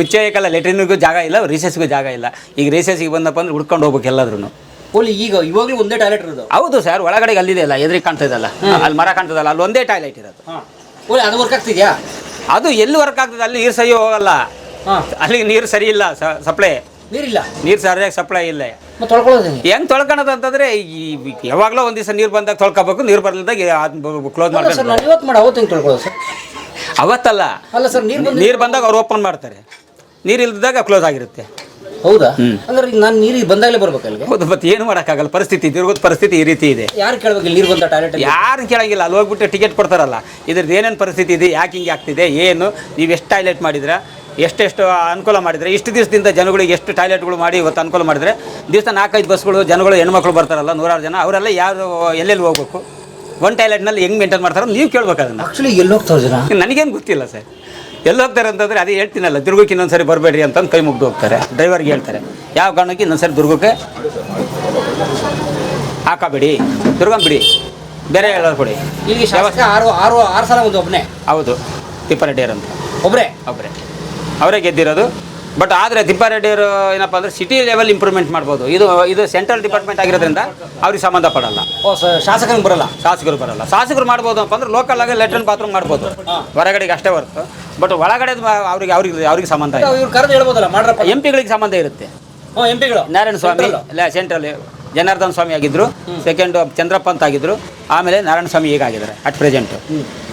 ಉಚ್ಚಯಕ್ಕಲ್ಲ ಲೆಟ್ರಿನ್ಗೂ ಜಾಗ ಇಲ್ಲ ರಿಸೆಸ್ಗೂ ಜಾಗ ಇಲ್ಲ. ಈಗ ರಿಸೆಸ್ಸಿಗೆ ಬಂದಪ್ಪ ಅಂದ್ರೆ ಹುಡ್ಕೊಂಡು ಹೋಗ್ಬೇಕು ಎಲ್ಲಾದ್ರೂ ಓಲಿ ಈಗ ಇವಾಗಲೂ ಒಂದೇ ಟಾಯ್ಲೆಟ್ ಇರೋದು. ಹೌದು ಸರ್ ಒಳಗಡೆ ಅಲ್ಲಿದೆ ಅಲ್ಲ ಎದುರಿಗೆ ಕಾಣ್ತದಲ್ಲ. ಅಲ್ಲಿ ಮರ ಕಾಣ್ತದಲ್ಲ ಅಲ್ಲಿ ಒಂದೇ ಟಾಯ್ಲೆಟ್ ಇರೋದು. ಓಲಿ ಅದು ವರ್ಕ್ ಆಗ್ತಿದ್ಯಾ? ಅದು ಎಲ್ಲಿ ವರ್ಕ್ ಆಗ್ತದೆ ಅಲ್ಲಿ ನೀರು ಸರಿ ಹೋಗಲ್ಲ. ಅಲ್ಲಿಗೆ ನೀರು ಸರಿ ಇಲ್ಲ ಸಪ್ಲೈ ನೀರಿಲ್ಲ. ನೀರು ಸರಿಯಾಗಿ ಸಪ್ಲೈ ಇಲ್ಲ. ಹೆಂಗೆ? ತೊಳ್ಕೊಳೋದು ಅಂತಂದ್ರೆ ಈ ಯಾವಾಗಲೋ ಒಂದ್ ದಿವಸ ನೀರು ಬಂದಾಗ ತೊಳ್ಕೊಬೇಕು ನೀರು ಬರ್ಲಿದಾಗ ಕ್ಲೋಸ್ ಮಾಡ್ತಾರೆ ನಾನು ಇವತ್ತು ಮಾಡಿ ಅವತ್ತು ಹೆಂಗೆ ತೊಳ್ಕೊಳ್ಳೋದು ಸರ್? ಅವತ್ತಲ್ಲ. ಅಲ್ಲ ಸರ್ ನೀರು ನೀರು ಬಂದಾಗ ಅವ್ರು ಓಪನ್ ಮಾಡ್ತಾರೆ. ನೀರು ಇಲ್ದಾಗ ಕ್ಲೋಸ್ ಆಗಿರುತ್ತೆ. ಹೌದಾ? ಅಂದ್ರೆ ಈಗ ನಾನು ನೀರಿಗೆ ಬಂದಾಗಲೇ ಬರ್ಬೇಕು ಅಲ್ಲಿಗೆ ಹೌದು ಮತ್ತೆ ಏನು ಮಾಡೋಕ್ಕಾಗಲ್ಲ ಪರಿಸ್ಥಿತಿ ತಿರುಗೋದು ಪರಿಸ್ಥಿತಿ ಈ ರೀತಿ ಇದೆ. ಯಾರು ಕೇಳ್ಬೇಕು ನೀರು ಬಂದ ಟಾಯ್ಲೆಟ್ ಯಾರು ಕೇಳಂಗಿಲ್ಲ ಅಲ್ಲಿ ಹೋಗ್ಬಿಟ್ಟು ಟಿಕೆಟ್ ಕೊಡ್ತಾರಲ್ಲ ಇದ್ರದ್ದು ಏನೇನು ಪರಿಸ್ಥಿತಿ ಇದೆ ಯಾಕೆ ಹಿಂಗೆ ಆಗ್ತಿದೆ ಏನು ನೀವು ಎಷ್ಟು ಟಾಯ್ಲೆಟ್ ಮಾಡಿದ್ರೆ? ಎಷ್ಟೆಷ್ಟು ಅನುಕೂಲ ಮಾಡಿದರೆ ಇಷ್ಟು ದಿವಸದಿಂದ ಜನಗಳಿಗೆ ಎಷ್ಟು ಟಾಯ್ಲೆಟ್ಗಳು ಮಾಡಿ ಇವತ್ತು ಅನುಕೂಲ ಮಾಡಿದರೆ ದಿವಸ ನಾಲ್ಕೈದು ಬಸ್ಗಳು ಜನಗಳು ಹೆಣ್ಮಕ್ಳು ಬರ್ತಾರಲ್ಲ ನೂರಾರು ಜನ ಅವರೆಲ್ಲ ಯಾರು ಎಲ್ಲೆಲ್ಲಿ ಹೋಗ್ಬೇಕು? ಒಂದು ಟಾಯ್ಲೆಟ್ನಲ್ಲಿ ಹೆಂಗೆ ಮೇಂಟೈನ್ ಮಾಡ್ತಾರೋ ನೀವು ಕೇಳ್ಬೇಕು ಅದನ್ನು. ಆ್ಯಕ್ಚುಲಿ ಎಲ್ಲಿ ಹೋಗ್ತಾರೆ ಜನ? ನನಗೇನು ಗೊತ್ತಿಲ್ಲ ಸರ್. ಎಲ್ಲಿ ಹೋಗ್ತಾರೆ ಅಂತಂದರೆ ಅದೇ ಹೇಳ್ತೀನಲ್ಲ ದುರ್ಗಕ್ಕೆ ಇನ್ನೊಂದ್ಸರಿ ಬರಬೇಡ್ರಿ ಅಂತಂದು ಕೈ ಮುಗ್ದು ಹೋಗ್ತಾರೆ. ಡ್ರೈವರ್ಗೆ ಹೇಳ್ತಾರೆ ಯಾವ ಕಾರಣಕ್ಕೆ ಇನ್ನೊಂದ್ಸರಿ ದುರ್ಗಕ್ಕೆ ಹಾಕಬೇಡಿ ದುರ್ಗಂ ಬಿಡಿ ಬೇರೆ ಹೇಳೋದು ಕೊಡಿ. ಈಗ ಆರು ಆರು ಆರು ಸಲ ಒಂದು ಒಬ್ಬನೇ ಹೌದು ತಿಪ್ಪಾರೆಡ್ಡಿಯರ್ ಅಂತ. ಒಬ್ಬರೇ ಒಬ್ಬರೇ ಅವರೇ ಗೆದ್ದಿರೋದು. ಬಟ್ ಆದರೆ ತಿಪ್ಪಾರೆಡ್ಡಿಯವರು ಏನಪ್ಪ ಅಂದರೆ ಸಿಟಿ ಲೆವೆಲ್ ಇಂಪ್ರೂವ್ಮೆಂಟ್ ಮಾಡ್ಬೋದು. ಇದು ಇದು ಸೆಂಟ್ರಲ್ ಡಿಪಾರ್ಟ್ಮೆಂಟ್ ಆಗಿರೋದ್ರಿಂದ ಅವ್ರಿಗೆ ಸಂಬಂಧಪಡಲ್ಲ ಓ ಸರ್ ಶಾಸಕನಿಗೆ ಬರಲ್ಲ? ಶಾಸಕರು ಬರಲ್ಲ. ಶಾಸಕರು ಮಾಡ್ಬೋದು ಅಂತ ಅಂದ್ರೆ ಲೋಕಲ್ ಆಗಿ ಲೆಟ್ರನ್ ಬಾತ್ರೂಮ್ ಮಾಡ್ಬೋದು. ಹೊರಗಡೆಗೆ ಅಷ್ಟೇ ಹೊರತು. ಬಟ್ ಒಳಗಡೆ ಅವ್ರಿಗೆ ಅವ್ರಿಗೆ ಅವ್ರಿಗೆ ಸಂಬಂಧ ಎಂ ಪಿಗಳಿಗೆ ಸಂಬಂಧ ಇರುತ್ತೆ. ನಾರಾಯಣ ಸ್ವಾಮಿ ಸೆಂಟ್ರಲ್ ಜನಾರ್ದನ್ ಸ್ವಾಮಿ ಆಗಿದ್ರು ಸೆಕೆಂಡ್ ಚಂದ್ರಪ್ಪ ಅಂತ ಆಗಿದ್ರು ಆಮೇಲೆ ನಾರಾಯಣ ಸ್ವಾಮಿ ಈಗ ಆಗಿದ್ದಾರೆ ಅಟ್ ಪ್ರೆಸೆಂಟ್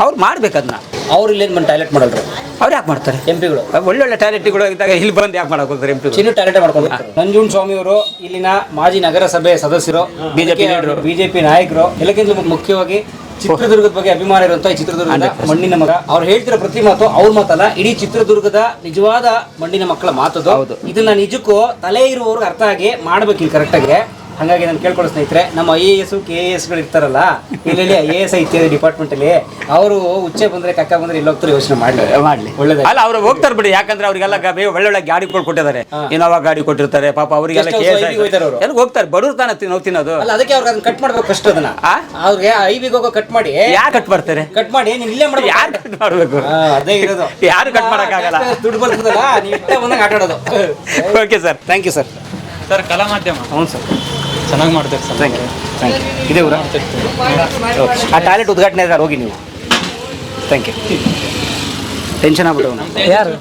ಅವ್ರು ಮಾಡ್ಬೇಕು ಅದನ್ನ ಅವ್ರು ಇಲ್ಲೇನು ಬಂದು ಟಾಯ್ಲೆಟ್ ಮಾಡಲ್ರು? ಅವ್ರು ಯಾಕೆ ಮಾಡ್ತಾರೆ? ಎಂ ಪಿಗಳು ಒಳ್ಳೊಳ್ಳೆ ಟಾಯ್ಲೆಟ್ಗಳು ಇದ್ದಾಗ ಇಲ್ಲಿ ಬಂದು ಯಾಕೆ ಮಾಡಕ್ ಹೋಗ್ತಾರೆ ಎಂ ಪಿ ಚಿನ್ನ ಟಾಯ್ಲೆಟ್ ಮಾಡ್ಕೊಂಡು ನಂಜುಂಡ್ ಸ್ವಾಮಿ ಅವರು ಇಲ್ಲಿನ ಮಾಜಿ ನಗರಸಭೆ ಸದಸ್ಯರು ಬಿಜೆಪಿ. ಬಿಜೆಪಿ ನಾಯಕರು ಎಲ್ಲಕ್ಕಿಂತ ಮುಖ್ಯವಾಗಿ ಚಿತ್ರದುರ್ಗದ ಬಗ್ಗೆ ಅಭಿಮಾನ ಇರುವಂತ ಈ ಚಿತ್ರದುರ್ಗದ ಮಣ್ಣಿನ ಮಗ. ಅವ್ರು ಹೇಳ್ತಿರೋ ಪ್ರತಿ ಮಾತು ಅವ್ರ ಮಾತಲ್ಲ ಇಡೀ ಚಿತ್ರದುರ್ಗದ ನಿಜವಾದ ಮಣ್ಣಿನ ಮಕ್ಕಳ ಮಾತದು. ಹೌದು. ಇದನ್ನ ನಿಜಕ್ಕೂ ತಲೆ ಇರುವವ್ರಿಗೆ ಅರ್ಥ ಆಗಿ ಮಾಡ್ಬೇಕು ಇಲ್ಲಿ ಕರೆಕ್ಟಾಗಿ ಹಾಗಾಗಿ ನಾನು ಕೇಳ್ಕೊಳ್ಳೋ ಸ್ನೇಹಿತರೆ ನಮ್ಮ I A S K A ಎಸ್ಗಳು ಇರ್ತಾರಲ್ಲ ಇಲ್ಲಿ ಐ ಎ ಎಸ್ ಐತಿ ಡಿಪಾರ್ಟ್ಮೆಂಟ್ ಅಲ್ಲಿ ಅವರು ಉಚ್ಚೆ ಬಂದ್ರೆ ಕಕ್ಕ ಬಂದ್ರೆ ಇಲ್ಲಿ ಹೋಗ್ತಾರೆ ಯೋಚನೆ ಮಾಡಲಿ. ಮಾಡ್ಲಿ. ಒಳ್ಳೇದಾಯ್ತು. ಅಲ್ಲ ಅವ್ರು ಹೋಗ್ತಾರೆ ಬಿಡಿ ಯಾಕಂದ್ರೆ ಅವರಿಗೆಲ್ಲ ಒಳ್ಳೊಳ್ಳೆ ಗಾಡಿ ಗಾಡಿಗಳು ಕೊಟ್ಟಿದ್ದಾರೆ. ಇನೋವಾ ಗಾಡಿ ಕೊಟ್ಟಿರ್ತಾರೆ ಪಾಪ ಅವರಿಗೆಲ್ಲ. ಎಲ್ಲ ಹೋಗ್ತಾರೆ? ಬಡವ್ರು ತಾನೆ ತಿ- ನಾವು ತಿನ್ನೋದು. ಅಲ್ಲ ಅದಕ್ಕೆ ಅವ್ರಿಗೆ ಅದನ್ನ ಕಟ್ ಮಾಡ್ಬೇಕು ಫಸ್ಟ್ ಅದನ್ನ. ಆ? ಅವ್ರಿಗೆ ಐವಿಗೆ ಹೋಗೋ ಕಟ್ ಮಾಡಿ. ಯಾರು ಕಟ್ ಬರ್ತಾರೆ ಕಟ್ ಮಾಡಿ ನೀನು ಇಲ್ಲೇ ಮಾಡ್ಬೇಕು. ಯಾರು ಕಟ್ ಮಾಡಬೇಕು? ಅದೇ ಇರೋದು. ಯಾರು ಕಟ್ ಮಾಡೋಕ್ಕಾಗಲ್ಲ? ದುಡ್ಡು ಬರ್ತದಲ್ಲ ನೀವು ಇಷ್ಟ ಬಂದಂಗೆ ಆಟ ಆಡೋದು okay sir thank you sir sir ಕಲಾ ಮಾಧ್ಯಮ ಹ್ಞೂ ಸರ್ ಚೆನ್ನಾಗಿ ಮಾಡ್ತಾರೆ sir thank you thank you ಇದೇ ಊರ? ಆ ಟಾಯ್ಲೆಟ್ ಉದ್ಘಾಟನೆ ಇದ್ದಾರೆ ಹೋಗಿ ನೀವು. ಥ್ಯಾಂಕ್ ಯು ಟೆನ್ಷನ್ ಆಗ್ಬಿಟ್ಟು ಯಾರು?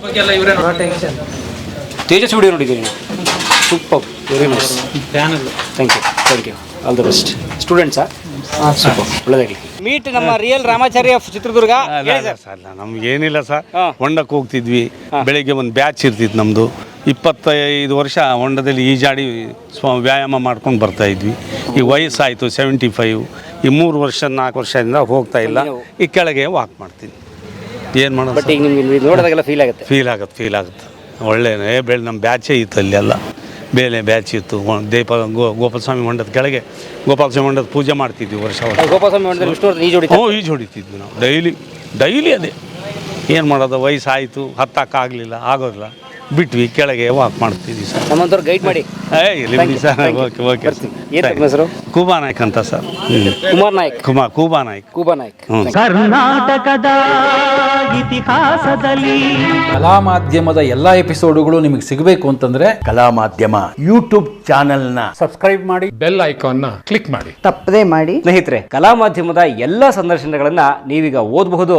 ತೇಜಸ್ ವಿಡಿಯೋ ನೋಡಿದ್ದೀನಿ super very nice thank you thank you all the best ಸ್ಟೂಡೆಂಟ್ಸಾ super ಒಳ್ಳೆದಾಗಲಿ. ಮೀಟ್ ನಮ್ಮ ರಿಯಲ್ ರಾಮಾಚಾರ್ಯ ಆಫ್ ಚಿತ್ರದುರ್ಗ. ನಮ್ಗೆ ಏನಿಲ್ಲ ಸರ್ ಹಾ. ಹೊಂಡಕ್ಕೆ ಹೋಗ್ತಿದ್ವಿ. ಬೆಳಿಗ್ಗೆ ಒಂದು ಬ್ಯಾಚ್ ಇರ್ತಿತ್ತು ನಮ್ಮದು ಇಪ್ಪತ್ತೈದು ವರ್ಷ ಹೊಂಡದಲ್ಲಿ ಈಜಾಡಿ ಸ್ವ ವ್ಯಾಯಾಮ ಮಾಡ್ಕೊಂಡು ಬರ್ತಾ ಇದ್ವಿ. ಈ ವಯಸ್ಸಾಯಿತು ಸೆವೆಂಟಿ ಫೈವ್ ಈ ಮೂರು ವರ್ಷ ನಾಲ್ಕು ವರ್ಷದಿಂದ ಹೋಗ್ತಾ ಇಲ್ಲ. ಈ ಕೆಳಗೆ ವಾಕ್ ಮಾಡ್ತೀನಿ. ಏನು ಬಟ್ ಮಾಡೋದು ಈಗ ನಿಮ್ಗೆ ನೋಡಿದಾಗೆಲ್ಲ ಫೀಲ್ ಆಗುತ್ತೆ. ಫೀಲ್ ಆಗುತ್ತೆ ಫೀಲ್ ಆಗುತ್ತೆ. ಒಳ್ಳೆಯ ಏ ಬೆಳೆ ನಮ್ಮ ಬ್ಯಾಚೇ ಇತ್ತು ಅಲ್ಲಿ ಎಲ್ಲ. ಬೇಲೆ ಬ್ಯಾಚ್ ಇತ್ತು. ದೇಪ ಗೋ ಗೋಪಾಲಸ್ವಾಮಿ ಮಂಡದ ಕೆಳಗೆ ಗೋಪಾಲಸ್ವಾಮಿ ಮಂಡದ ಪೂಜೆ ಮಾಡ್ತಿದ್ವಿ ವರ್ಷ ವರ್ಷ. ವಿಷ್ಣುವರ್ಧನ್ ಈಜು ಹ್ಞೂ ಈಜು ಹೊಡಿತಿದ್ವಿ ನಾವು. ಡೈಲಿ ಡೈಲಿ ಅದೇ. ಏನು ಮಾಡೋದು ವಯಸ್ಸಾಯಿತು ಹತ್ತಕ್ಕಾಗಲಿಲ್ಲ ಆಗೋದಿಲ್ಲ. ಬಿಟ್ವಿ ಕೆಳಗೆ ವಾಕ್ ಮಾಡ್ತಿದ್ವಿ ಸರ್. ನಮ್ಮಂತವ್ರು ಗೈಡ್ ಮಾಡಿ. ಏ ಇಲ್ಲಿ ಬಿಡಿ ಸರ್ ಓಕೆ ಓಕೆ ಬರ್ತೀನಿ. ಏನ್ ತಮ್ಮ ಹೆಸರು? ಕೂಬಾ ನಾಯ್ಕ್ ಅಂತ ಸರ್. ಕುಮಾರ್ ನಾಯಕ್. ಕುಮಾ ಕೂಬಾ ನಾಯ್ಕ್. ಕೂಬಾ ನಾಯಕ್. ಹ್ಞೂ ಕರ್ನಾಟಕದ ಇತಿಹಾಸದಲ್ಲಿ ಕಲಾ ಮಾಧ್ಯಮದ ಎಲ್ಲಾ ಎಪಿಸೋಡ್ಗಳು ನಿಮಗೆ ಸಿಗಬೇಕು ಅಂತಂದ್ರೆ ಕಲಾ ಮಾಧ್ಯಮ ಯೂಟ್ಯೂಬ್ ಮಾಡಿ ಬೆಲ್ ಐಕಾನ್ನ ಕ್ಲಿಕ್ ಮಾಡಿ. ತಪ್ಪದೇ ಮಾಡಿ. ಸ್ನೇಹಿತರೆ ಕಲಾ ಮಾಧ್ಯಮದ ಎಲ್ಲಾ ಸಂದರ್ಶನಗಳನ್ನ ನೀವೀಗ ಓದಬಹುದು.